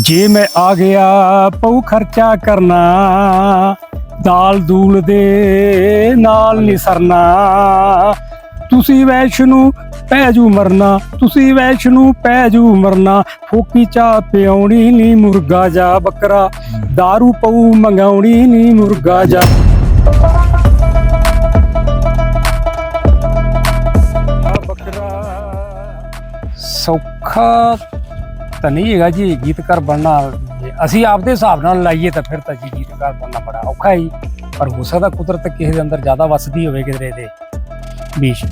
ਜੇ ਮੈਂ ਆ ਗਿਆ ਪਉ ਖਰਚਾ ਕਰਨਾ, ਦਾਲ ਦੂਲ ਦੇ ਨਾਲ ਨਿਸਰਨਾ ਤੁਸੀਂ ਵੈਸ਼ ਪੈ ਜੂ ਮਰਨਾ, ਤੁਸੀਂ ਵੈਸ਼ ਪੈ ਜੂ ਮਰਨਾ, ਫੋਕੀ ਚਾਹ ਪਿਉਣੀ ਨੀ ਮੁਰਗਾ ਜਾ ਬੱਕਰਾ दारू ਪਉ ਮੰਗਾਉਣੀ ਨੀ ਮੁਰਗਾ ਜਾ। ਬੱਕਰਾ। ਸੌਖਾ ਤਾਂ ਨਹੀਂ ਹੈਗਾ ਜੀ, ਗੀਤਕਾਰ ਬਣਨਾ ਅਸੀਂ ਆਪਦੇ ਹਿਸਾਬ ਨਾਲ ਲਾਈਏ ਤਾਂ ਫਿਰ ਤਾਂ ਜੀ ਗੀਤਕਾਰ ਬਣਨਾ ਬੜਾ ਔਖਾ ਹੀ ਪਰ ਹੋ ਸਕਦਾ ਕੁਦਰਤ ਕਿਸੇ ਦੇ ਅੰਦਰ ਜ਼ਿਆਦਾ ਵਸਦੀ ਹੋਵੇ ਕਿਧਰੇ ਦੇ ਬੀਚ।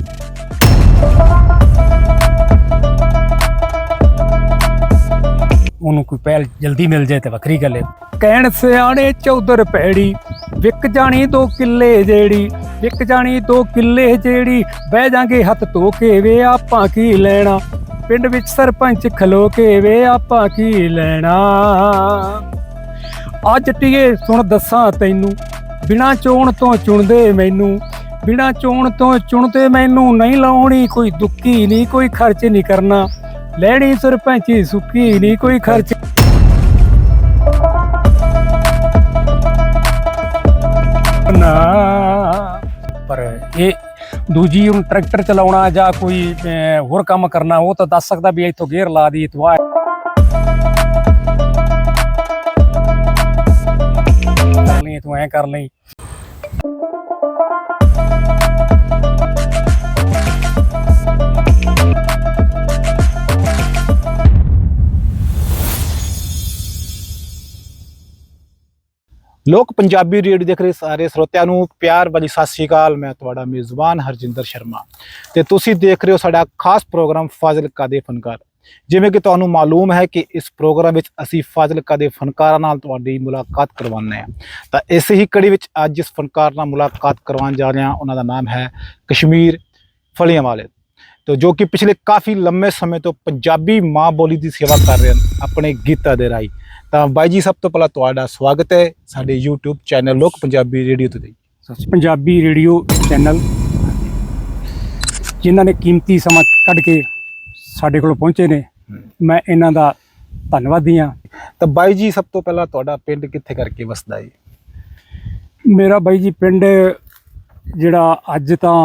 ਉਹਨੂੰ ਕੋਈ ਪਹਿਲ ਜਲਦੀ ਮਿਲ ਜਾਏ ਤੇ ਵੱਖਰੀ ਗੱਲ ਹੈ। ਕਹਿਣ ਸਿਆਣੇ ਚੌਧਰ ਪੈੜੀ, ਵਿਕ ਜਾਣੀ ਦੋ ਕਿੱਲੇ ਜਿਹੜੀ ਵਿਕ ਜਾਣੀ ਦੋ ਕਿੱਲੇ ਜਿਹੜੀ ਬਹਿ ਜਾਾਂਗੇ ਹੱਥ ਧੋ ਕੇ ਵੇ ਆਪਾਂ ਕੀ ਲੈਣਾ। ਪਿੰਡ ਵਿੱਚ ਸਰਪੰਚ ਖਲੋ ਕੇ ਵੇ ਆਪਾਂ ਕੀ ਲੈਣਾ? ਅੱਜ ਟੀਏ ਸੁਣ ਦੱਸਾਂ ਤੈਨੂੰ। ਬਿਨਾ ਚੋਣ ਤੋਂ ਚੁਣਦੇ ਮੈਨੂੰ। ਬਿਨਾ ਚੋਣ ਤੋਂ ਚੁਣਦੇ ਮੈਨੂੰ ਨਹੀਂ ਲਾਉਣੀ ਕੋਈ ਦੁੱਕੀ, ਨਹੀਂ ਕੋਈ ਖਰਚ ਨਹੀਂ ਕਰਨਾ। ਲੈਣੀ ਸਰਪੰਚੀ ਸੁੱਕੀ, ਨਹੀਂ ਕੋਈ ਖਰਚ ਦੂਜੀ ਹੁਣ ਟਰੈਕਟਰ ਚਲਾਉਣਾ ਜਾਂ ਕੋਈ ਹੋਰ ਕੰਮ ਕਰਨਾ, ਉਹ ਤਾਂ ਦੱਸ ਸਕਦਾ ਵੀ ਇੱਥੋਂ ਗੇਅਰ ਲਾ ਦੀ ਇਤਵਾ ਕਰ ਲਈ ਤੂੰ ਐ ਕਰ ਲਈ ਲੋਕ ਪੰਜਾਬੀ ਰੇਡੀਓ ਦੇਖ ਰਹੇ ਸਾਰੇ ਸਰੋਤਿਆਂ ਨੂੰ ਪਿਆਰ ਭਰੀ ਸਤਿ ਸ਼੍ਰੀ ਅਕਾਲ। ਮੈਂ ਤੁਹਾਡਾ ਮੇਜ਼ਬਾਨ ਹਰਜਿੰਦਰ ਸ਼ਰਮਾ। ਤੇ ਤੁਸੀਂ ਦੇਖ ਰਹੇ ਹੋ ਸਾਡਾ ਖਾਸ ਪ੍ਰੋਗਰਾਮ ਫਾਜ਼ਿਲਕਾ ਦੇ ਫਨਕਾਰ। ਜਿਵੇਂ ਕਿ ਤੁਹਾਨੂੰ ਮਾਲੂਮ ਹੈ ਕਿ ਇਸ ਪ੍ਰੋਗਰਾਮ ਵਿੱਚ ਅਸੀਂ ਫਾਜ਼ਿਲਕਾ ਦੇ ਫਨਕਾਰਾਂ ਨਾਲ ਤੁਹਾਡੀ ਮੁਲਾਕਾਤ ਕਰਵਾਉਂਦੇ ਹਾਂ। ਤਾਂ ਇਸੇ ਹੀ ਕੜੀ ਵਿੱਚ ਅੱਜ ਇਸ ਫਨਕਾਰ ਨਾਲ ਮੁਲਾਕਾਤ ਕਰਵਾਉਣ ਜਾ ਰਹੇ ਹਾਂ। ਉਹਨਾਂ ਦਾ ਨਾਮ ਹੈ ਕਸ਼ਮੀਰ ਫਲੀਆਂ ਵਾਲੇ ਤੋ ਜੋ ਕਿ ਪਿਛਲੇ ਕਾਫੀ ਲੰਮੇ ਸਮੇਂ ਤੋਂ ਪੰਜਾਬੀ ਮਾਂ ਬੋਲੀ ਦੀ ਸੇਵਾ ਕਰ ਰਹੇ ਹਨ, ਆਪਣੇ ਗੀਤਾਂ ਦੇ ਰਾਹੀਂ। ਤਾਂ ਬਾਈ ਜੀ ਸਭ ਤੋਂ ਪਹਿਲਾਂ ਤੁਹਾਡਾ ਸਵਾਗਤ ਹੈ ਸਾਡੇ YouTube ਚੈਨਲ ਲੋਕ ਪੰਜਾਬੀ ਰੇਡੀਓ ਤੇ ਜੀ ਪੰਜਾਬੀ ਰੇਡੀਓ ਚੈਨਲ। ਜਿਨ੍ਹਾਂ ਨੇ ਕੀਮਤੀ ਸਮਾਂ ਕੱਢ ਕੇ ਸਾਡੇ ਕੋਲ ਪਹੁੰਚੇ ਨੇ ਮੈਂ ਇਹਨਾਂ ਦਾ ਧੰਨਵਾਦੀ ਹਾਂ। ਤਾਂ ਬਾਈ ਜੀ ਸਭ ਤੋਂ ਪਹਿਲਾਂ ਤੁਹਾਡਾ ਪਿੰਡ ਕਿੱਥੇ ਕਰਕੇ ਵਸਦਾ ਹੈ ਮੇਰਾ ਬਾਈ ਜੀ ਪਿੰਡ ਜਿਹੜਾ ਅੱਜ ਤਾਂ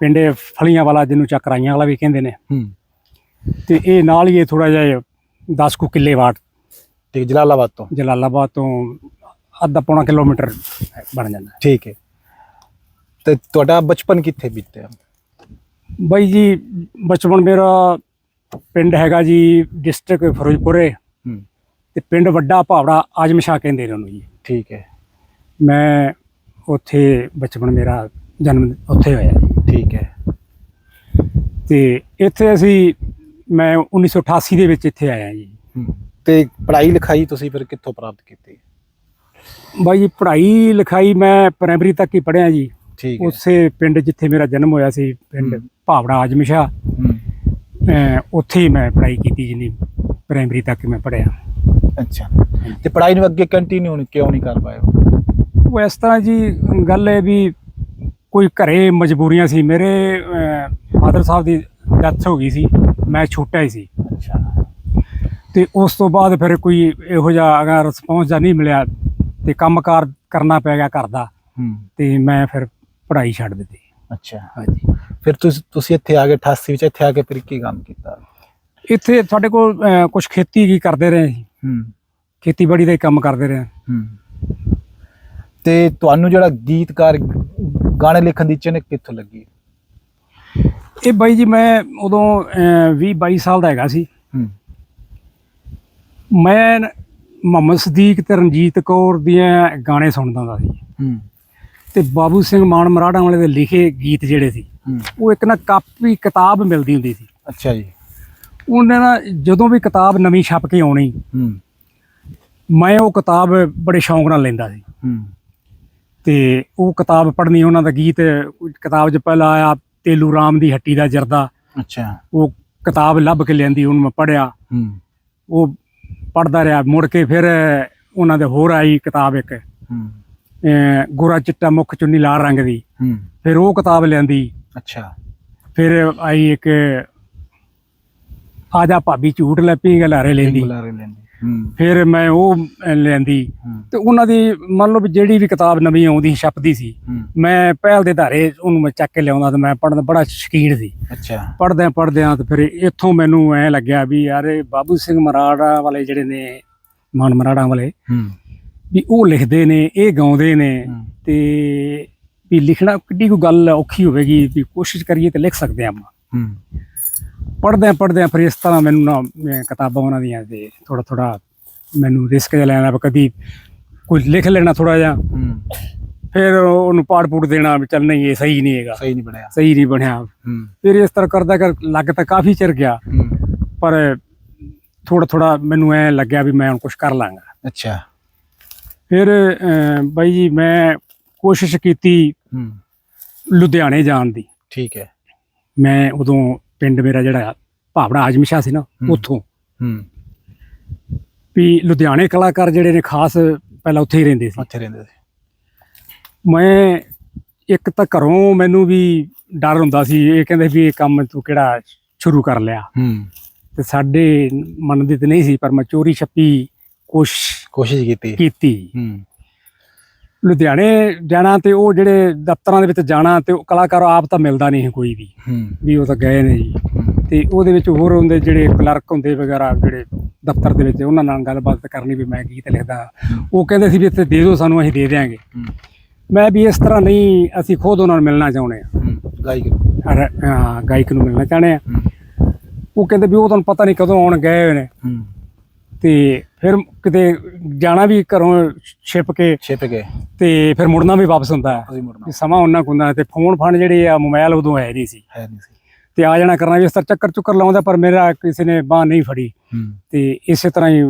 ਪਿੰਡ ਫਲੀਆਂ ਵਾਲਾ ਜਿਹਨੂੰ ਚੱਕਰਾਈਆਂ ਵਾਲਾ ਵੀ ਕਹਿੰਦੇ ਨੇ। ਤੇ ਇਹ ਨਾਲ ਹੀ ਥੋੜਾ ਜਿਹਾ 10 ਕੁ ਕਿੱਲੇ ਵਾਟ ਠੀਕ ਜਲਾਲਾਬਾਦ ਤੋਂ? ਜਲਾਲਾਬਾਦ ਤੋਂ ਅੱਧਾ ਪੌਣਾ ਕਿਲੋਮੀਟਰ ਬਣ ਜਾਂਦਾ। ਠੀਕ ਹੈ। ਤੇ ਤੁਹਾਡਾ ਬਚਪਨ ਕਿੱਥੇ ਬੀਤਿਆ? ਬਾਈ ਜੀ ਬਚਪਨ ਮੇਰਾ ਪਿੰਡ ਹੈਗਾ ਜੀ ਡਿਸਟ੍ਰਿਕਟ ਫਿਰੋਜ਼ਪੁਰੇ। ਤੇ ਪਿੰਡ ਵੱਡਾ ਭਾਵੜਾ ਆਜਮਸ਼ਾ ਕਹਿੰਦੇ ਨੇ ਉਹਨੂੰ ਜੀ। ਠੀਕ ਹੈ। ਮੈਂ ਉੱਥੇ ਬਚਪਨ ਮੇਰਾ ਜਨਮ ਉੱਥੇ ਹੋਇਆ ਜੀ। ਠੀਕ ਹੈ। ਤੇ ਇੱਥੇ ਅਸੀਂ ਮੈਂ 1988 ਦੇ ਵਿੱਚ ਇੱਥੇ ਆਇਆ ਜੀ। ਹੂੰ। ਤੇ ਪੜ੍ਹਾਈ ਲਿਖਾਈ ਤੁਸੀਂ ਫਿਰ ਕਿੱਥੋਂ ਪ੍ਰਾਪਤ ਕੀਤੀ? ਬਾਈ ਜੀ ਪੜ੍ਹਾਈ ਲਿਖਾਈ ਮੈਂ ਪ੍ਰਾਇਮਰੀ ਤੱਕ ਹੀ ਪੜ੍ਹਿਆ ਜੀ। ਠੀਕ ਹੈ। ਉਸੇ ਪਿੰਡ ਜਿੱਥੇ ਮੇਰਾ ਜਨਮ ਹੋਇਆ ਸੀ ਪਿੰਡ। ਭਾਵੜਾ ਆਜਮਸ਼ਾ। ਉੱਥੇ ਹੀ ਮੈਂ ਪੜ੍ਹਾਈ ਕੀਤੀ ਜਿੰਨੀ ਪ੍ਰਾਇਮਰੀ ਤੱਕ ਮੈਂ ਪੜ੍ਹਿਆ। ਅੱਛਾ। ਤੇ ਪੜ੍ਹਾਈ ਨੂੰ ਅੱਗੇ ਕੰਟੀਨਿਊ ਕਿਉਂ ਨਹੀਂ ਕਰ ਪਾਏ ਹੋ? ਉਹ ਇਸ ਤਰ੍ਹਾਂ ਜੀ ਗੱਲ ਹੈ ਵੀ ਕੋਈ ਘਰੇ ਮਜਬੂਰੀਆਂ ਸੀ। ਮੇਰੇ ਫਾਦਰ ਸਾਹਿਬ ਦੀ ਡੈਥ ਹੋ ਗਈ ਸੀ। ਮੈਂ ਛੋਟਾ ਹੀ ਸੀ। ਅੱਛਾ। ਤੇ ਉਸ ਤੋਂ ਬਾਅਦ ਫਿਰ ਕੋਈ ਇਹੋ ਜਿਹਾ ਅਗਰ ਰਿਸਪੌਂਸ ਜਾਂ ਨਹੀਂ ਮਿਲਿਆ ਤੇ ਕੰਮਕਾਰ ਕਰਨਾ ਪੈ ਗਿਆ ਘਰ ਦਾ ਹੂੰ। ਤੇ ਮੈਂ ਫਿਰ ਪੜ੍ਹਾਈ ਛੱਡ ਦਿੱਤੀ। ਅੱਛਾ। ਹਾਂਜੀ। ਫਿਰ ਤੁਸੀਂ ਤੁਸੀਂ ਇੱਥੇ ਆ ਗਏ 88 ਵਿੱਚ ਇੱਥੇ ਆ ਕੇ ਫਿਰ ਕੀ ਕੰਮ ਕੀਤਾ? ਇੱਥੇ ਸਾਡੇ ਕੋਲ ਕੁਝ ਖੇਤੀ ਕੀ ਕਰਦੇ ਰਹੇ। ਹੂੰ। ਖੇਤੀਬਾੜੀ ਦਾ ਹੀ ਕੰਮ ਕਰਦੇ ਰਹੇ। ਹੂੰ। ਤੇ ਤੁਹਾਨੂੰ ਜਿਹੜਾ ਗੀਤਕਾਰ ਗਾਣੇ ਲਿਖਣ ਦੀ ਚਨਕ ਕਿੱਥੋਂ ਲੱਗੀ? ਇਹ ਬਾਈ ਜੀ ਮੈਂ ਉਦੋਂ 20 22 ਸਾਲ ਦਾ ਹੈਗਾ ਸੀ। ਮੈਂ ਮੁਹੰਮਦ ਸਦੀਕ ਤੇ ਰਣਜੀਤ ਕੌਰ ਦੀਆਂ ਗਾਣੇ ਸੁਣਦਾ ਹੁੰਦਾ ਸੀ। ਹੂੰ। ਤੇ ਬਾਬੂ ਸਿੰਘ ਮਾਨ ਮਰਾੜਾ ਵਾਲੇ ਦੇ ਲਿਖੇ ਗੀਤ ਜਿਹੜੇ ਸੀ ਉਹ ਇੱਕ ਨਾ ਕਾਪੀ ਕਿਤਾਬ ਮਿਲਦੀ ਹੁੰਦੀ ਸੀ। ਅੱਛਾ ਜੀ। ਉਹਨੇ ਨਾ ਜਦੋਂ ਵੀ ਕਿਤਾਬ ਨਵੀਂ ਛਪ ਕੇ ਆਉਣੀ ਹੂੰ। ਮੈਂ ਉਹ ਕਿਤਾਬ ਬੜੇ ਸ਼ੌਂਕ ਨਾਲ ਲੈਂਦਾ ਸੀ। ਹੂੰ। ਤੇ ਉਹ ਕਿਤਾਬ ਪੜ੍ਹਨੀ ਉਹਨਾਂ ਦਾ ਗੀਤ ਕਿਤਾਬ 'ਚ ਪਹਿਲਾਂ ਆਇਆ ਤੇਲੂ ਰਾਮ ਦੀ ਹੱਟੀ ਦਾ ਜਰਦਾ। ਅੱਛਾ। ਉਹ ਕਿਤਾਬ ਲੱਭ ਕੇ ਲਿਆਂਦੀ ਉਹਨੂੰ ਮੈਂ ਪੜ੍ਹਿਆ। ਹੂੰ। ਉਹ ਪੜ੍ਹਦਾ ਰਿਹਾ ਮੁੜ ਕੇ ਫਿਰ ਉਹਨਾਂ ਦੇ ਹੋਰ ਆਈ ਕਿਤਾਬ ਇੱਕ। ਗੋਰਾ ਚਿੱਟਾ ਮੁੱਖ ਚੁੰਨੀ ਲਾਲ ਰੰਗ ਦੀ। ਫਿਰ ਉਹ ਕਿਤਾਬ ਲਿਆਂਦੀ। ਅੱਛਾ। ਫਿਰ ਆਈ ਇੱਕ ਆ ਜਾ ਭਾਬੀ ਝੂਠ ਲੈ ਪੀ ਗਲਾਰੇ ਲੈਂਦੀ। ਬੁਲਾਰੇ ਲੈਂਦੀ। ਫਿਰ ਮੈਂ ਉਹ ਹੂੰ। ਤੇ ਉਹਨਾਂ ਦੀ ਮੰਨ ਲਓ ਵੀ ਜਿਹੜੀ ਵੀ ਕਿਤਾਬ ਨਵੀਂ ਆਉਂਦੀ ਛਪਦੀ ਸੀ ਮੈਂ ਪਹਿਲ ਦੇ ਧਾਰੇ ਉਹਨੂੰ ਮੈਂ ਚੱਕ ਕੇ ਲਿਆਉਂਦਾ ਤੇ ਮੈਂ ਪੜ੍ਹਨ ਦਾ ਬੜਾ ਸ਼ੌਕੀਨ ਸੀ। ਅੱਛਾ। ਪੜ੍ਹਦਿਆਂ ਪੜ੍ਹਦਿਆਂ ਤੇ ਫਿਰ ਇੱਥੋਂ ਮੈਨੂੰ ਐ ਲੱਗਿਆ ਵੀ ਯਾਰ ਇਹ ਬਾਬੂ ਸਿੰਘ ਮਰਾੜਾ ਵਾਲੇ ਜਿਹੜੇ ਨੇ ਮਾਨ ਮਰਾੜਾ ਵਾਲੇ ਵੀ ਉਹ ਲਿਖਦੇ ਨੇ ਇਹ ਗਾਉਂਦੇ ਨੇ ਤੇ ਵੀ ਲਿਖਣਾ ਕਿੱਡੀ ਕੋਈ ਗੱਲ ਔਖੀ ਹੋਵੇਗੀ ਵੀ ਕੋਸ਼ਿਸ਼ ਕਰੀਏ ਤੇ ਲਿਖ ਸਕਦੇ ਆਪਾਂ। ਹੂੰ ਪੜ੍ਹਦਿਆਂ ਪੜ੍ਹਦਿਆਂ ਫਿਰ ਇਸ ਤਰ੍ਹਾਂ ਮੈਨੂੰ ਨਾ ਕਿਤਾਬਾਂ ਉਹਨਾਂ ਦੀਆਂ ਤੇ ਥੋੜਾ ਥੋੜਾ ਮੈਨੂੰ ਰਿਸਕ ਜਿਹਾ ਲੈਣਾ ਕਦੀ ਕੁਝ ਲਿਖ ਲੈਣਾ ਥੋੜਾ ਜਿਹਾ। ਫਿਰ ਉਹਨੂੰ ਪਾੜ ਪੂੜ ਦੇਣਾ ਵੀ ਚੱਲ ਨਹੀਂ ਇਹ ਸਹੀ ਨਹੀਂ ਹੈਗਾ। ਸਹੀ ਨਹੀਂ ਬਣਿਆ। ਸਹੀ ਨਹੀਂ ਬਣਿਆ। ਫਿਰ ਇਸ ਤਰ੍ਹਾਂ ਕਰਦਾ ਕਰ ਲੱਗ ਤਾਂ ਕਾਫੀ ਚਿਰ ਗਿਆ। ਪਰ ਥੋੜਾ ਥੋੜਾ ਮੈਨੂੰ ਐ ਲੱਗਿਆ ਵੀ ਮੈਂ ਹੁਣ ਕੁਝ ਕਰ ਲਾਂਗਾ। ਅੱਛਾ। ਫਿਰ ਬਾਈ ਜੀ ਮੈਂ ਕੋਸ਼ਿਸ਼ ਕੀਤੀ ਲੁਧਿਆਣੇ ਜਾਣ ਦੀ। ਠੀਕ ਹੈ। ਮੈਂ ਉਦੋਂ ਪਿੰਡ ਮੇਰਾ ਜਿਹੜਾ ਭਾਵੜਾ ਆਜਮਸ਼ਾ ਸੀ ਨਾ। ਉੱਥੋਂ। ਹੂੰ। ਵੀ ਲੁਧਿਆਣੇ ਕਲਾਕਾਰ ਜਿਹੜੇ ਨੇ ਖਾਸ ਪਹਿਲਾਂ ਉੱਥੇ ਹੀ ਰਹਿੰਦੇ ਸੀ। ਉੱਥੇ ਰਹਿੰਦੇ ਸੀ। ਮੈਂ ਇੱਕ ਤਾਂ ਘਰੋਂ ਮੈਨੂੰ ਵੀ ਡਰ ਹੁੰਦਾ ਸੀ ਇਹ ਕਹਿੰਦੇ ਵੀ ਇਹ ਕੰਮ ਤੂੰ ਕਿਹੜਾ ਸ਼ੁਰੂ ਕਰ ਲਿਆ। ਹੂੰ। ਤੇ ਸਾਡੇ ਮੰਨਦੇ ਤੇ ਨਹੀਂ ਸੀ ਪਰ ਮੈਂ ਚੋਰੀ ਛੱਪੀ ਕੋਸ਼ਿਸ਼ ਕੋਸ਼ਿਸ਼ ਕੀਤੀ। ਕੀਤੀ। ਹੂੰ। ਲੁਧਿਆਣੇ ਜਾਣਾ ਤੇ ਉਹ ਜਿਹੜੇ ਦਫ਼ਤਰਾਂ ਦੇ ਵਿੱਚ ਜਾਣਾ ਤੇ ਉਹ ਕਲਾਕਾਰ ਆਪ ਤਾਂ ਮਿਲਦਾ ਨਹੀਂ ਕੋਈ ਵੀ। ਵੀ ਉਹ ਤਾਂ ਗਏ ਨੇ ਜੀ। ਤੇ ਉਹਦੇ ਵਿੱਚ ਹੋਰ ਹੁੰਦੇ ਜਿਹੜੇ ਕਲਰਕ ਹੁੰਦੇ ਵਗੈਰਾ ਜਿਹੜੇ ਦਫ਼ਤਰ ਦੇ ਵਿੱਚ ਉਹਨਾਂ ਨਾਲ ਗੱਲਬਾਤ ਕਰਨੀ ਵੀ ਮੈਂ ਗੀਤ ਲਿਖਦਾ। ਉਹ ਕਹਿੰਦੇ ਸੀ ਵੀ ਇੱਥੇ ਦੇ ਦਿਓ ਸਾਨੂੰ ਅਸੀਂ ਦੇ ਦਿਆਂਗੇ। ਹੂੰ, ਮੈਂ ਵੀ ਇਸ ਤਰ੍ਹਾਂ ਨਹੀਂ ਅਸੀਂ ਖੁਦ ਉਹਨਾਂ ਨੂੰ ਮਿਲਣਾ ਚਾਹੁੰਦੇ ਆ ਹੂੰ। ਗਾਇਕ ਨੂੰ। ਹਾਂ, ਗਾਇਕ ਨੂੰ ਮਿਲਣਾ ਚਾਹੁੰਦੇ ਆ ਉਹ ਕਹਿੰਦੇ ਵੀ ਉਹ ਤੁਹਾਨੂੰ ਪਤਾ ਨਹੀਂ ਕਦੋਂ ਆਉਣ ਗਏ ਹੋਏ ਨੇ। ਤੇ ਫਿਰ ਕਿਤੇ ਜਾਣਾ ਵੀ ਘਰੋਂ ਛਿਪ ਕੇ ਛਿਪ ਗਏ ਤੇ ਫਿਰ ਮੁੜਨਾ ਵੀ ਵਾਪਸ ਹੁੰਦਾ ਹੈ। ਮੁੜਨਾ। ਸਮਾਂ ਉਹਨਾਂ ਕੁ ਹੁੰਦਾ ਤੇ ਫੋਨ ਫਾਨ ਜਿਹੜੇ ਆ ਮੋਬਾਈਲ ਉਦੋਂ ਹੈ ਨਹੀਂ ਸੀ। ਹੈ ਨਹੀਂ ਸੀ। ਤੇ ਆ ਜਾਣਾ ਕਰਨਾ ਵੀ ਇਸ ਤਰ੍ਹਾਂ ਚੱਕਰ ਚੁੱਕਰ ਲਾਉਂਦਾ ਪਰ ਮੇਰਾ ਕਿਸੇ ਨੇ ਬਾਹ ਨਹੀਂ ਫੜੀ। ਤੇ ਇਸੇ ਤਰ੍ਹਾਂ ਹੀ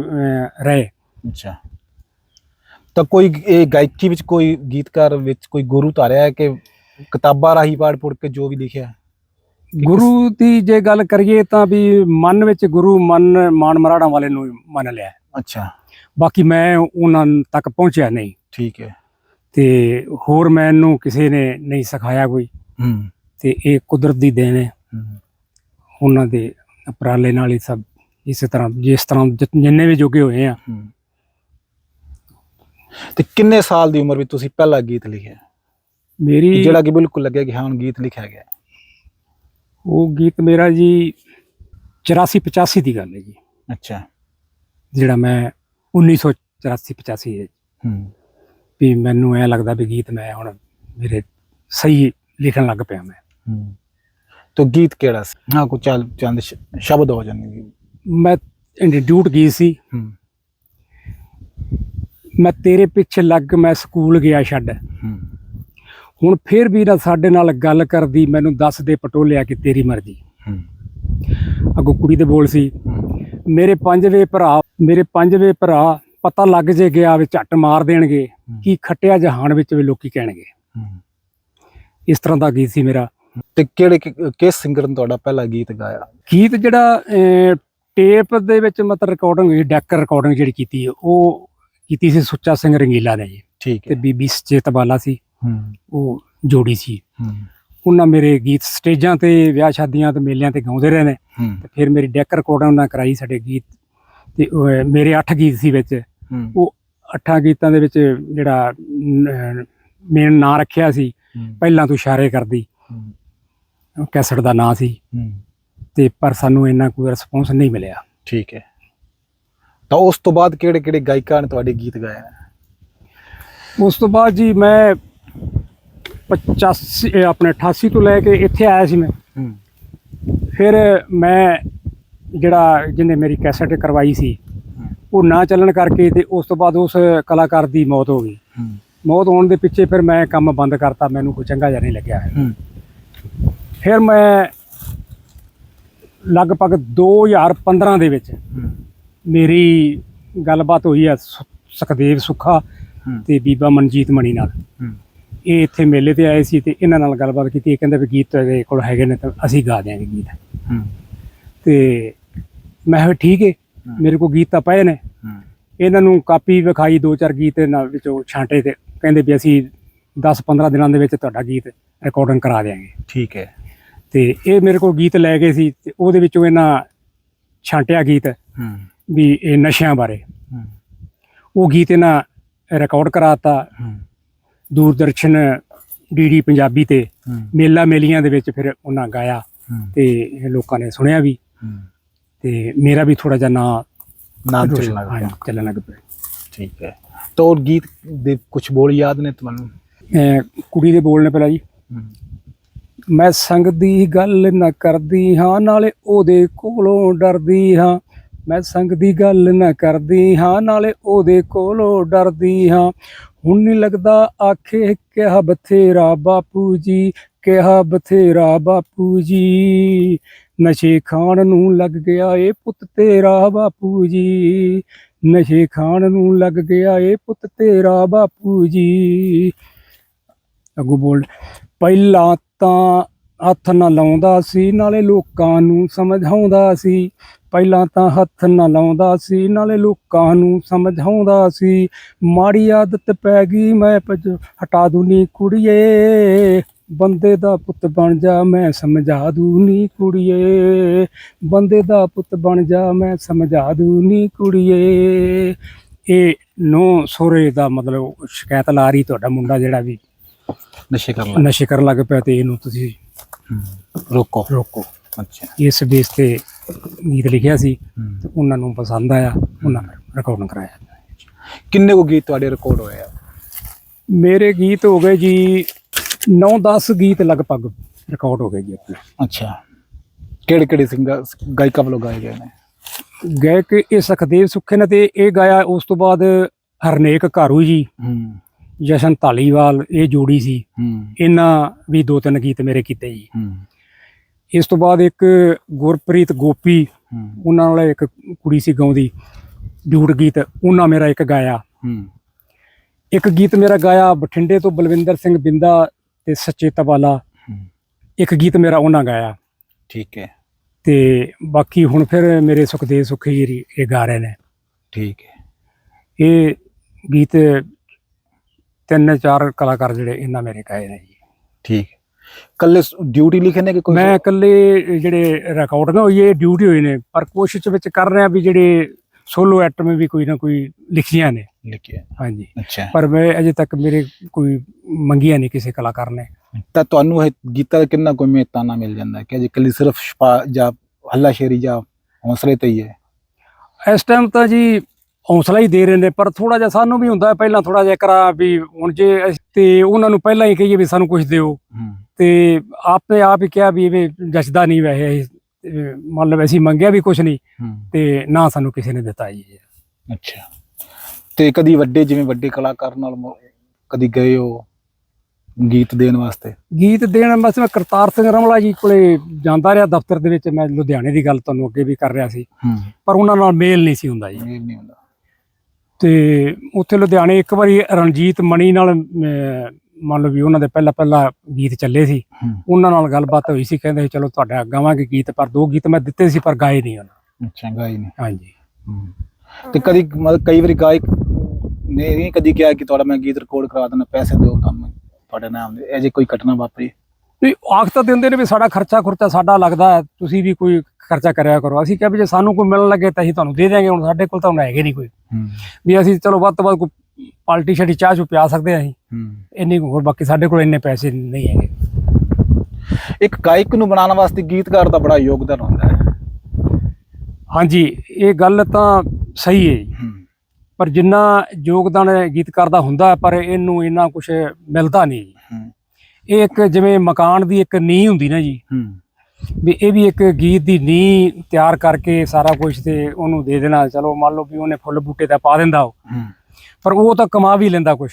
ਰਹੇ। ਅੱਛਾ। ਤਾਂ ਕੋਈ ਇਹ ਗਾਇਕੀ ਵਿੱਚ ਕੋਈ ਗੀਤਕਾਰ ਵਿੱਚ ਕੋਈ ਗੁਰੂ ਧਾਰਿਆ ਹੈ ਕਿ ਕਿਤਾਬਾਂ ਰਾਹੀਂ ਪੜ੍ਹ ਪੁੜ ਕੇ ਜੋ ਵੀ ਲਿਖਿਆ? ਕਿ ਗੁਰੂ ਦੀ ਜੇ ਗੱਲ ਕਰੀਏ ਤਾਂ ਵੀ ਮਨ ਵਿੱਚ ਗੁਰੂ ਮਨ ਮਾਨ ਮਰਾੜਾਂ ਵਾਲੇ ਨੂੰ ਮੰਨ ਲਿਆ ਅੱਛਾ। ਬਾਕੀ ਮੈਂ ਉਹਨਾਂ ਤੱਕ ਪਹੁੰਚਿਆ ਨਹੀਂ। ਠੀਕ ਹੈ। ਤੇ ਹੋਰ ਮੈਨੂੰ ਕਿਸੇ ਨੇ ਨਹੀਂ ਸਿਖਾਇਆ ਕੋਈ। ਹੂੰ। ਤੇ ਇਹ ਕੁਦਰਤ ਦੀ ਦੇਣ ਹੈ। ਹੂੰ। ਉਹਨਾਂ ਦੇ ਉਪਰਾਲੇ ਨਾਲ ਹੀ ਸਭ ਇਸੇ ਤਰ੍ਹਾਂ ਜਿਸ ਤਰ੍ਹਾਂ ਜਿੰਨੇ ਵੀ ਜੋਗੇ ਹੋਏ ਆ। ਹੂੰ। ਤੇ ਕਿੰਨੇ ਸਾਲ ਦੀ ਉਮਰ ਵਿੱਚ ਤੁਸੀਂ ਪਹਿਲਾ ਗੀਤ ਲਿਖਿਆ? ਮੇਰੀ ਜਿਹੜਾ ਕਿ ਬਿਲਕੁਲ ਲੱਗਿਆ ਕਿ ਹਾਂ ਹੁਣ ਗੀਤ ਲਿਖਿਆ ਗਿਆ ਹੈ? ਉਹ ਗੀਤ ਮੇਰਾ ਜੀ 84 85 ਦੀ ਗੱਲ ਹੈ ਜੀ। ਅੱਛਾ। ਜਿਹੜਾ ਮੈਂ 1984 85 ਹੈ ਹੂੰ। ਵੀ ਮੈਨੂੰ ਐ ਲੱਗਦਾ ਵੀ ਗੀਤ ਮੈਂ ਹੁਣ ਮੇਰੇ ਸਹੀ ਲਿਖਣ ਲੱਗ ਪਿਆ ਮੈਂ। ਹੂੰ। ਤਾਂ ਗੀਤ ਕਿਹੜਾ ਸੀ? ਹਾਂ ਕੋ ਚੱਲ ਚੰਦ ਸ਼ਬਦ ਹੋ ਜਾਣਗੇ ਮੈਂ ਇੰਸਟੀਟਿਊਟ ਗਈ ਸੀ। ਹੂੰ। ਮੈਂ ਤੇਰੇ ਪਿੱਛੇ ਲੱਗ ਮੈਂ ਸਕੂਲ ਗਿਆ ਛੱਡ। ਹੂੰ। ਹੁਣ ਫਿਰ ਵੀ ਨਾ ਸਾਡੇ ਨਾਲ ਗੱਲ ਕਰਦੀ ਮੈਨੂੰ ਦੱਸ ਦੇ ਪਟੋਲਿਆ ਕਿ ਤੇਰੀ ਮਰਜ਼ੀ। ਅੱਗੋਂ ਕੁੜੀ ਦੇ ਬੋਲ ਸੀ ਮੇਰੇ ਪੰਜਵੇਂ ਭਰਾ ਮੇਰੇ ਪੰਜਵੇਂ ਭਰਾ ਪਤਾ ਲੱਗ ਜੇ ਗਿਆ ਵੀ ਝੱਟ ਮਾਰ ਦੇਣਗੇ ਕੀ ਖੱਟਿਆ ਜਹਾਨ ਵਿੱਚ ਵੀ ਲੋਕੀ ਕਹਿਣਗੇ। ਇਸ ਤਰ੍ਹਾਂ ਦਾ ਗੀਤ ਸੀ ਮੇਰਾ। ਤੇ ਕਿਹੜੇ ਕਿਸ ਸਿੰਗਰ ਨੇ ਤੁਹਾਡਾ ਪਹਿਲਾ ਗੀਤ ਗਾਇਆ? ਗੀਤ ਜਿਹੜਾ ਟੇਪ ਦੇ ਵਿੱਚ ਮਤਲਬ ਰਿਕਾਰਡਿੰਗ ਹੋਈ ਡੈਕ ਰਿਕਾਰਡਿੰਗ ਜਿਹੜੀ ਕੀਤੀ ਉਹ ਕੀਤੀ ਸੀ ਸੁੱਚਾ ਸਿੰਘ ਰੰਗੀਲਾ ਨੇ ਜੀ। ਠੀਕ ਤੇ ਬੀਬੀ ਸਚੇਤ ਬਾਲਾ ਸੀ। ਉਹ ਜੋੜੀ ਸੀ। ਉਹਨਾਂ ਮੇਰੇ ਗੀਤ ਸਟੇਜਾਂ ਤੇ ਵਿਆਹ ਸ਼ਾਦੀਆਂ ਤੇ ਮੇਲਿਆਂ ਤੇ ਗਾਉਂਦੇ ਰਹੇ ਨੇ। ਤੇ ਫਿਰ ਮੇਰੀ ਡੈਕ ਰਿਕਾਰਡਿੰਗ ਉਹਨਾਂ ਕਰਾਈ ਸਾਡੇ ਗੀਤ। ਤੇ ਮੇਰੇ 8 ਗੀਤ ਸੀ ਵਿੱਚ। ਉਹ ਅੱਠਾਂ ਗੀਤਾਂ ਦੇ ਵਿੱਚ ਜਿਹੜਾ ਮੇਨ ਨਾਂ ਰੱਖਿਆ ਸੀ। ਪਹਿਲਾਂ ਤੂੰ ਇਸ਼ਾਰੇ ਕਰਦੀ। ਕੈਸਟ ਦਾ ਨਾਂ ਸੀ। ਤੇ ਪਰ ਸਾਨੂੰ ਇੰਨਾ ਕੋਈ ਰਿਸਪੌਂਸ ਨਹੀਂ ਮਿਲਿਆ। ਠੀਕ ਹੈ। ਤਾਂ ਉਸ ਤੋਂ ਬਾਅਦ ਕਿਹੜੇ ਕਿਹੜੇ ਗਾਇਕਾਂ ਨੇ ਤੁਹਾਡੇ ਗੀਤ ਗਾਏ? ਉਸ ਤੋਂ ਬਾਅਦ ਜੀ ਮੈਂ 85 ਇਹ ਆਪਣੇ 88 ਤੋਂ ਲੈ ਕੇ ਇੱਥੇ ਆਇਆ ਸੀ ਮੈਂ। ਹੂੰ। ਫਿਰ ਮੈਂ ਜਿਹੜਾ ਜਿਹਨੇ ਮੇਰੀ ਕੈਸਟ ਕਰਵਾਈ ਸੀ ਉਹ ਨਾ ਚੱਲਣ ਕਰਕੇ ਤੇ ਉਸ ਤੋਂ ਬਾਅਦ ਉਸ ਕਲਾਕਾਰ ਦੀ ਮੌਤ ਹੋ ਗਈ। ਹੂੰ। ਮੌਤ ਹੋਣ ਦੇ ਪਿੱਛੇ ਫਿਰ ਮੈਂ ਕੰਮ ਬੰਦ ਕਰਤਾ ਮੈਨੂੰ ਕੋਈ ਚੰਗਾ ਜਿਹਾ ਨਹੀਂ ਲੱਗਿਆ ਹੂੰ। ਫਿਰ ਮੈਂ ਲਗਭਗ 2015 ਦੇ ਵਿੱਚ ਹੂੰ। ਮੇਰੀ ਗੱਲਬਾਤ ਹੋਈ ਸੁ- ਸੁਖਦੇਵ ਸੁੱਖਾ ਹੂੰ। ਤੇ ਬੀਬਾ ਮਨਜੀਤ ਮਣੀ ਨਾਲ। ਹੂੰ। ਇਹ ਇੱਥੇ ਮੇਲੇ ਤੇ ਆਏ ਸੀ ਤੇ ਇਹਨਾਂ ਨਾਲ ਗੱਲਬਾਤ ਕੀਤੀ ਇਹ ਕਹਿੰਦੇ ਵੀ ਗੀਤ ਤੁਹਾਡੇ ਕੋਲ ਹੈਗੇ ਨੇ ਤਾਂ ਅਸੀਂ ਗਾ ਦਿਆਂਗੇ ਗੀਤ। ਹੂੰ। ਤੇ ਮੈਂ ਕਿਹਾ ਠੀਕ ਹੈ। ਮੇਰੇ ਕੋਲ ਗੀਤ ਤਾਂ ਪਏ ਨੇ। ਇਹਨਾਂ ਨੂੰ ਕਾਪੀ ਵਿਖਾਈ ਦੋ ਚਾਰ ਗੀਤ ਇਹਨਾਂ ਵਿੱਚੋਂ ਛਾਂਟੇ ਤੇ ਕਹਿੰਦੇ ਵੀ ਅਸੀਂ 10-15 ਦਿਨਾਂ ਦੇ ਵਿੱਚ ਤੁਹਾਡਾ ਗੀਤ ਰਿਕਾਰਡਿੰਗ ਕਰਾ ਦਿਆਂਗੇ। ਠੀਕ ਹੈ ਤੇ ਇਹ ਮੇਰੇ ਕੋਲ ਗੀਤ ਲੈ ਗਏ ਸੀ ਤੇ ਉਹਦੇ ਵਿੱਚੋਂ ਇਹਨਾਂ ਛਾਂਟਿਆ ਗੀਤ ਵੀ ਇਹ ਨਸ਼ਿਆਂ ਬਾਰੇ। ਉਹ ਗੀਤ ਇਹਨਾਂ ਰਿਕਾਰਡ ਕਰਾਤਾ। ਦੂਰਦਰਸ਼ਨ ਡੀਡੀ ਪੰਜਾਬੀ ਤੇ ਮੇਲਾ ਮੇਲੀਆਂ ਦੇ ਵਿੱਚ ਫਿਰ ਉਹਨਾਂ ਗਾਇਆ ਤੇ ਲੋਕਾਂ ਨੇ ਸੁਣਿਆ ਵੀ। ਤੇ ਮੇਰਾ ਵੀ ਥੋੜਾ ਜਿਹਾ ਨਾਂ ਨਾਮ ਚੱਲਣ ਲੱਗ ਪਿਆ। ਚੱਲਣ ਲੱਗ ਪਿਆ। ਠੀਕ ਹੈ। ਤਾਂ ਉਹ ਗੀਤ ਦੇ ਕੁਝ ਬੋਲ ਯਾਦ ਨੇ ਤੁਹਾਨੂੰ? ਕੁੜੀ ਦੇ ਬੋਲ ਨੇ ਪਹਿਲਾਂ ਜੀ। ਮੈਂ ਸੰਗ ਦੀ ਗੱਲ ਨਾ ਕਰਦੀ ਹਾਂ ਨਾਲੇ ਉਹਦੇ ਕੋਲੋਂ ਡਰਦੀ ਹਾਂ। ਮੈਂ ਸੰਗ ਦੀ ਗੱਲ ਨਾ ਕਰਦੀ ਹਾਂ ਨਾਲੇ ਉਹਦੇ ਕੋਲੋਂ ਡਰਦੀ ਹਾਂ। ਹੁਣ ਨਹੀਂ ਲੱਗਦਾ ਆਖੇ ਕਿਹਾ ਬਥੇਰਾ ਬਾਪੂ ਜੀ, ਕਿਹਾ ਬਥੇਰਾ ਬਾਪੂ ਜੀ। ਨਸ਼ੇ ਖਾਣ ਨੂੰ ਲੱਗ ਗਿਆ ਏ ਪੁੱਤ ਤੇਰਾ ਬਾਪੂ ਜੀ। ਨਸ਼ੇ ਖਾਣ ਨੂੰ ਲੱਗ ਗਿਆ ਏ ਪੁੱਤ ਤੇਰਾ ਬਾਪੂ ਜੀ। ਅੱਗੋਂ ਬੋਲ, ਪਹਿਲਾਂ ਤਾਂ ਹੱਥ ਨਾ ਲਾਉਂਦਾ ਸੀ, ਨਾਲੇ ਲੋਕਾਂ ਨੂੰ ਸਮਝਾਉਂਦਾ ਸੀ। ਪਹਿਲਾਂ ਤਾਂ ਹੱਥ ਨਾ ਲਾਉਂਦਾ ਸੀ ਨਾਲੇ ਲੋਕਾਂ ਨੂੰ ਸਮਝਾਉਂਦਾ ਸੀ ਮਾੜੀ ਆਦਤ ਪੈ ਗਈ ਮੈਂ ਹਟਾ ਦੂਨੀ ਕੁੜੀਏ ਬੰਦੇ ਦਾ ਪੁੱਤ ਬਣ ਜਾ ਮੈਂ ਸਮਝਾ ਦੂਨੀ ਕੁੜੀਏ ਬੰਦੇ ਦਾ ਪੁੱਤ ਬਣ ਜਾ ਮੈਂ ਸਮਝਾ ਦੂਨੀ ਕੁੜੀਏ। ਇਹ ਨੋ ਸੋਰੇ ਦਾ ਮਤਲਬ ਸ਼ਿਕਾਇਤ ਲਾ ਰਹੀ ਤੁਹਾਡਾ ਮੁੰਡਾ ਜਿਹੜਾ ਵੀ ਨਸ਼ੇ ਕਰਨ ਲੱਗ ਨਸ਼ੇ ਕਰਨ ਲੱਗ ਪਿਆ ਤੇ ਇਹਨੂੰ ਤੁਸੀਂ ਰੋਕੋ। ਰੋਕੋ। ਅੱਛਾ। ਇਸ ਬੇਸ ਤੇ ਗੀਤ ਲਿਖਿਆ ਸੀ ਤੇ ਉਹਨਾਂ ਨੂੰ ਪਸੰਦ ਆਇਆ ਉਹਨਾਂ ਨੇ ਰਿਕਾਰਡਿੰਗ ਕਰਾਇਆ। ਕਿੰਨੇ ਕੋ ਗੀਤ ਤੁਹਾਡੇ ਰਿਕਾਰਡ ਹੋਏ ਆ? ਮੇਰੇ ਗੀਤ ਹੋ ਗਏ ਜੀ 9-10 ਗੀਤ ਲਗਭਗ ਰਿਕਾਰਡ ਹੋ ਗਏ ਜੀ ਆਪਣੇ। ਅੱਛਾ। ਕਿਹੜੇ ਕਿਹੜੇ ਸਿੰਗਰ ਗਾਇਕਾਂ ਵੱਲੋਂ ਗਾਏ ਗਏ ਨੇ? ਗਏ ਕਿ ਇਹ ਸੁਖਦੇਵ ਸੁੱਖੇ ਨੇ ਤੇ ਇਹ ਗਾਇਆ ਉਸ ਤੋਂ ਬਾਅਦ ਹਰਨੇਕ ਘਾਰੂ ਜੀ ਹੂੰ। ਜਸ਼ਨ ਧਾਲੀਵਾਲ ਇਹ ਜੋੜੀ ਸੀ। ਇਹਨਾਂ ਵੀ ਦੋ ਤਿੰਨ ਗੀਤ ਮੇਰੇ ਕੀਤੇ ਜੀ। ਹੂੰ। ਇਸ ਤੋਂ ਬਾਅਦ ਇੱਕ ਗੁਰਪ੍ਰੀਤ ਗੋਪੀ ਉਹਨਾਂ ਨਾਲ ਇੱਕ ਕੁੜੀ ਸੀ ਗਾਉਂਦੀ ਡਿਊਟ ਗੀਤ ਉਹਨਾਂ ਮੇਰਾ ਇੱਕ ਗਾਇਆ। ਇੱਕ ਗੀਤ ਮੇਰਾ ਗਾਇਆ ਬਠਿੰਡੇ ਤੋਂ ਬਲਵਿੰਦਰ ਸਿੰਘ ਬਿੰਦਾ ਤੇ ਸੱਚੇ ਤਵਾਲਾ ਇੱਕ ਗੀਤ ਮੇਰਾ ਉਹਨਾਂ ਗਾਇਆ। ਠੀਕ ਹੈ। ਤੇ ਬਾਕੀ ਹੁਣ ਫਿਰ ਮੇਰੇ ਸੁਖਦੇਵ ਸੁਖੀ ਜੀ ਇਹ ਗਾ ਰਹੇ ਨੇ। ਠੀਕ ਹੈ। ਇਹ ਗੀਤ ਤਿੰਨ ਚਾਰ ਕਲਾਕਾਰ ਜਿਹੜੇ ਇਹਨਾਂ ਮੇਰੇ ਗਾਏ ਨੇ ਜੀ। ਠੀਕ। ਕੱਲੇ ਡਿਊਟੀ ਲਿਖੇ ਨੇ ਕਿ ਕੋਈ ਮੈਂ ਇਕੱਲੇ ਜਿਹੜੇ ਰਿਕਾਰਡਿੰਗ ਹੋਈ ਇਹ ਡਿਊਟੀ ਹੋਈ ਨੇ ਪਰ ਕੋਸ਼ਿਸ਼ ਵਿੱਚ ਕਰ ਰਿਹਾ ਵੀ ਜਿਹੜੇ ਸੋਲੋ ਐਟਮ ਵੀ ਕੋਈ ਨਾ ਕੋਈ ਲਿਖੀਆਂ ਨੇ। ਲਿਖਿਆ। ਹਾਂਜੀ। ਅੱਛਾ। ਪਰ ਮੈਂ ਅਜੇ ਤੱਕ ਮੇਰੇ ਕੋਈ ਮੰਗੀਆਂ ਨਹੀਂ ਕਿਸੇ ਕਲਾਕਾਰ ਨੇ। ਤਾਂ ਤੁਹਾਨੂੰ ਇਹ ਗੀਤਾਂ ਦਾ ਕਿੰਨਾ ਕੋਈ ਮਹਤਾਨਾ ਮਿਲ ਜਾਂਦਾ ਕਿ ਅਜੇ ਕੱਲੀ ਸਿਰਫ ਸ਼ਪਾ ਜਾਂ ਹੱਲਾ ਸ਼ੇਰੀ ਜਾਂ ਹੌਸਲੇ ਤੇ ਹੀ ਹੈ? ਇਸ ਟਾਈਮ ਤਾਂ ਜੀ ਹੌਸਲਾ ਹੀ ਦੇ ਰਹੇ ਨੇ ਪਰ ਥੋੜਾ ਜਿਹਾ ਸਾਨੂੰ ਵੀ ਹੁੰਦਾ ਪਹਿਲਾਂ ਥੋੜਾ ਜਿਹਾ ਕਰਾ ਵੀ ਹੁਣ ਜੇ ਤੇ ਉਹਨਾਂ ਨੂੰ ਪਹਿਲਾਂ ਹੀ ਕਹੀਏ ਵੀ ਸਾਨੂੰ ਕੁਝ ਦਿਓ। ਹੂੰ। ਤੇ ਆਪੇ ਆਪ ਹੀ ਕਿਹਾ ਵੀ ਇਹ ਜਚਦਾ ਨਹੀਂ ਵੈਸੇ ਮਤਲਬ ਅਸੀਂ ਮੰਗਿਆ ਵੀ ਕੁਝ ਨਹੀਂ ਤੇ ਨਾ ਸਾਨੂੰ ਕਿਸੇ ਨੇ ਦਿੱਤਾ ਜੀ ਅੱਛਾ। ਤੇ ਕਦੀ ਵੱਡੇ ਜਿਵੇਂ ਵੱਡੇ ਕਲਾਕਾਰ ਨਾਲ ਕਦੀ ਗਏ ਹੋ ਗੀਤ ਦੇਣ ਵਾਸਤੇ? ਗੀਤ ਦੇਣ ਬਸ ਮੈਂ ਕਰਤਾਰ ਸਿੰਘ ਰਮਲਾ ਜੀ ਕੋਲੇ ਜਾਂਦਾ ਰਿਹਾ ਦਫ਼ਤਰ ਦੇ ਵਿੱਚ ਮੈਂ ਲੁਧਿਆਣੇ ਦੀ ਗੱਲ ਤੁਹਾਨੂੰ ਅੱਗੇ ਵੀ ਕਰ ਰਿਹਾ ਸੀ। ਪਰ ਉਹਨਾਂ ਨਾਲ ਮੇਲ ਨਹੀਂ ਸੀ ਹੁੰਦਾ ਜੀ। ਨਹੀਂ ਹੁੰਦਾ। ਤੇ ਉੱਥੇ ਲੁਧਿਆਣੇ ਇੱਕ ਵਾਰੀ ਰਣਜੀਤ ਮਣੀ ਨਾਲ ਮੰਨ ਲਓ ਵੀ ਉਹਨਾਂ ਦੇ ਪਹਿਲਾ ਪਹਿਲਾ ਗੀਤ ਚੱਲੇ ਸੀ ਉਹਨਾਂ ਨਾਲ ਗੱਲਬਾਤ ਹੋਈ ਸੀ ਕਹਿੰਦੇ ਸੀ, ਚਲੋ ਤੁਹਾਡਾ ਗਾਵਾਂਗੇ ਗੀਤ ਪਰ ਦੋ ਗੀਤ ਮੈਂ ਦਿੱਤੇ ਸੀ ਪਰ ਗਾਏ ਨਹੀਂ ਉਹਨਾਂ। ਅੱਛਾ ਗਾਈ ਨੇ ਹਾਂਜੀ। ਤੇ ਕਦੀ ਮਤਲਬ ਕਈ ਵਾਰੀ ਗਾਇਕ ਨੇ ਨਹੀਂ ਕਦੀ ਕਿਹਾ ਕਿ ਤੁਹਾਡਾ ਮੈਂ ਗੀਤ ਰਿਕਾਰਡ ਕਰਾ ਦੇਣਾ ਪੈਸੇ ਦਿਓ ਤੁਹਾਨੂੰ ਤੁਹਾਡੇ ਨਾਮ ਦੇ ਇਹ ਜੇ ਕੋਈ ਘਟਨਾ ਵਾਪਰੀ? ਨਹੀਂ ਆਖ ਤਾਂ ਦਿੰਦੇ ਨੇ ਵੀ ਸਾਡਾ ਖਰਚਾ ਖੁਰਚਾ ਸਾਡਾ ਲੱਗਦਾ ਤੁਸੀਂ ਵੀ ਕੋਈ ਖਰਚਾ ਕਰਿਆ ਕਰੋ। ਅਸੀਂ ਕਿਹਾ ਵੀ ਜੇ ਸਾਨੂੰ ਕੋਈ ਮਿਲਣ ਲੱਗੇ ਤਾਂ ਅਸੀਂ ਤੁਹਾਨੂੰ ਦੇ ਦਿਆਂਗੇ ਹੁਣ ਸਾਡੇ ਕੋਲ ਤਾਂ ਹੁਣ ਹੈਗੇ ਨਹੀਂ ਕੋਈ। ਵੀ ਅਸੀਂ ਚਲੋ ਵੱਧ ਤੋਂ ਵੱਧ ਕੋਈ ਪਾਲਟੀ ਛੜੀ ਚਾਹ ਚੁ ਪਿਆ ਸਕਦੇ ਹਾਂ ਅਸੀਂ। ਇੰਨੀ ਹੋਰ ਬਾਕੀ ਸਾਡੇ ਕੋਲ ਇੰਨੇ ਪੈਸੇ ਨਹੀਂ ਹੈਗੇ। ਇੱਕ ਗਾਇਕ ਨੂੰ ਬਣਾਉਣ ਵਾਸਤੇ ਗੀਤਕਾਰ ਦਾ ਬੜਾ ਯੋਗਦਾਨ ਹੁੰਦਾ ਹੈ। ਹਾਂਜੀ ਇਹ ਗੱਲ ਤਾਂ ਸਹੀ ਹੈ ਪਰ ਜਿੰਨਾ ਯੋਗਦਾਨ ਗੀਤਕਾਰ ਦਾ ਹੁੰਦਾ ਪਰ ਇਹਨੂੰ ਇੰਨਾ ਕੁਝ ਮਿਲਦਾ ਨਹੀਂ ਇਹ ਇੱਕ ਜਿਵੇਂ ਮਕਾਨ ਦੀ ਇੱਕ ਨੀਂਹ ਹੁੰਦੀ ਨਾ ਜੀ ਵੀ ਇਹ ਵੀ ਇੱਕ ਗੀਤ ਦੀ ਨੀਂਹ ਤਿਆਰ ਕਰਕੇ ਸਾਰਾ ਕੁਝ ਤੇ ਉਹਨੂੰ ਦੇ ਦੇਣਾ। ਚਲੋ ਮੰਨ ਲਓ ਵੀ ਉਹਨੇ ਫੁੱਲ ਬੂਟੇ ਤਾਂ ਪਾ ਦਿੰਦਾ ਉਹ। ਪਰ ਉਹ ਤਾਂ ਕਮਾ ਵੀ ਲੈਂਦਾ ਕੁਝ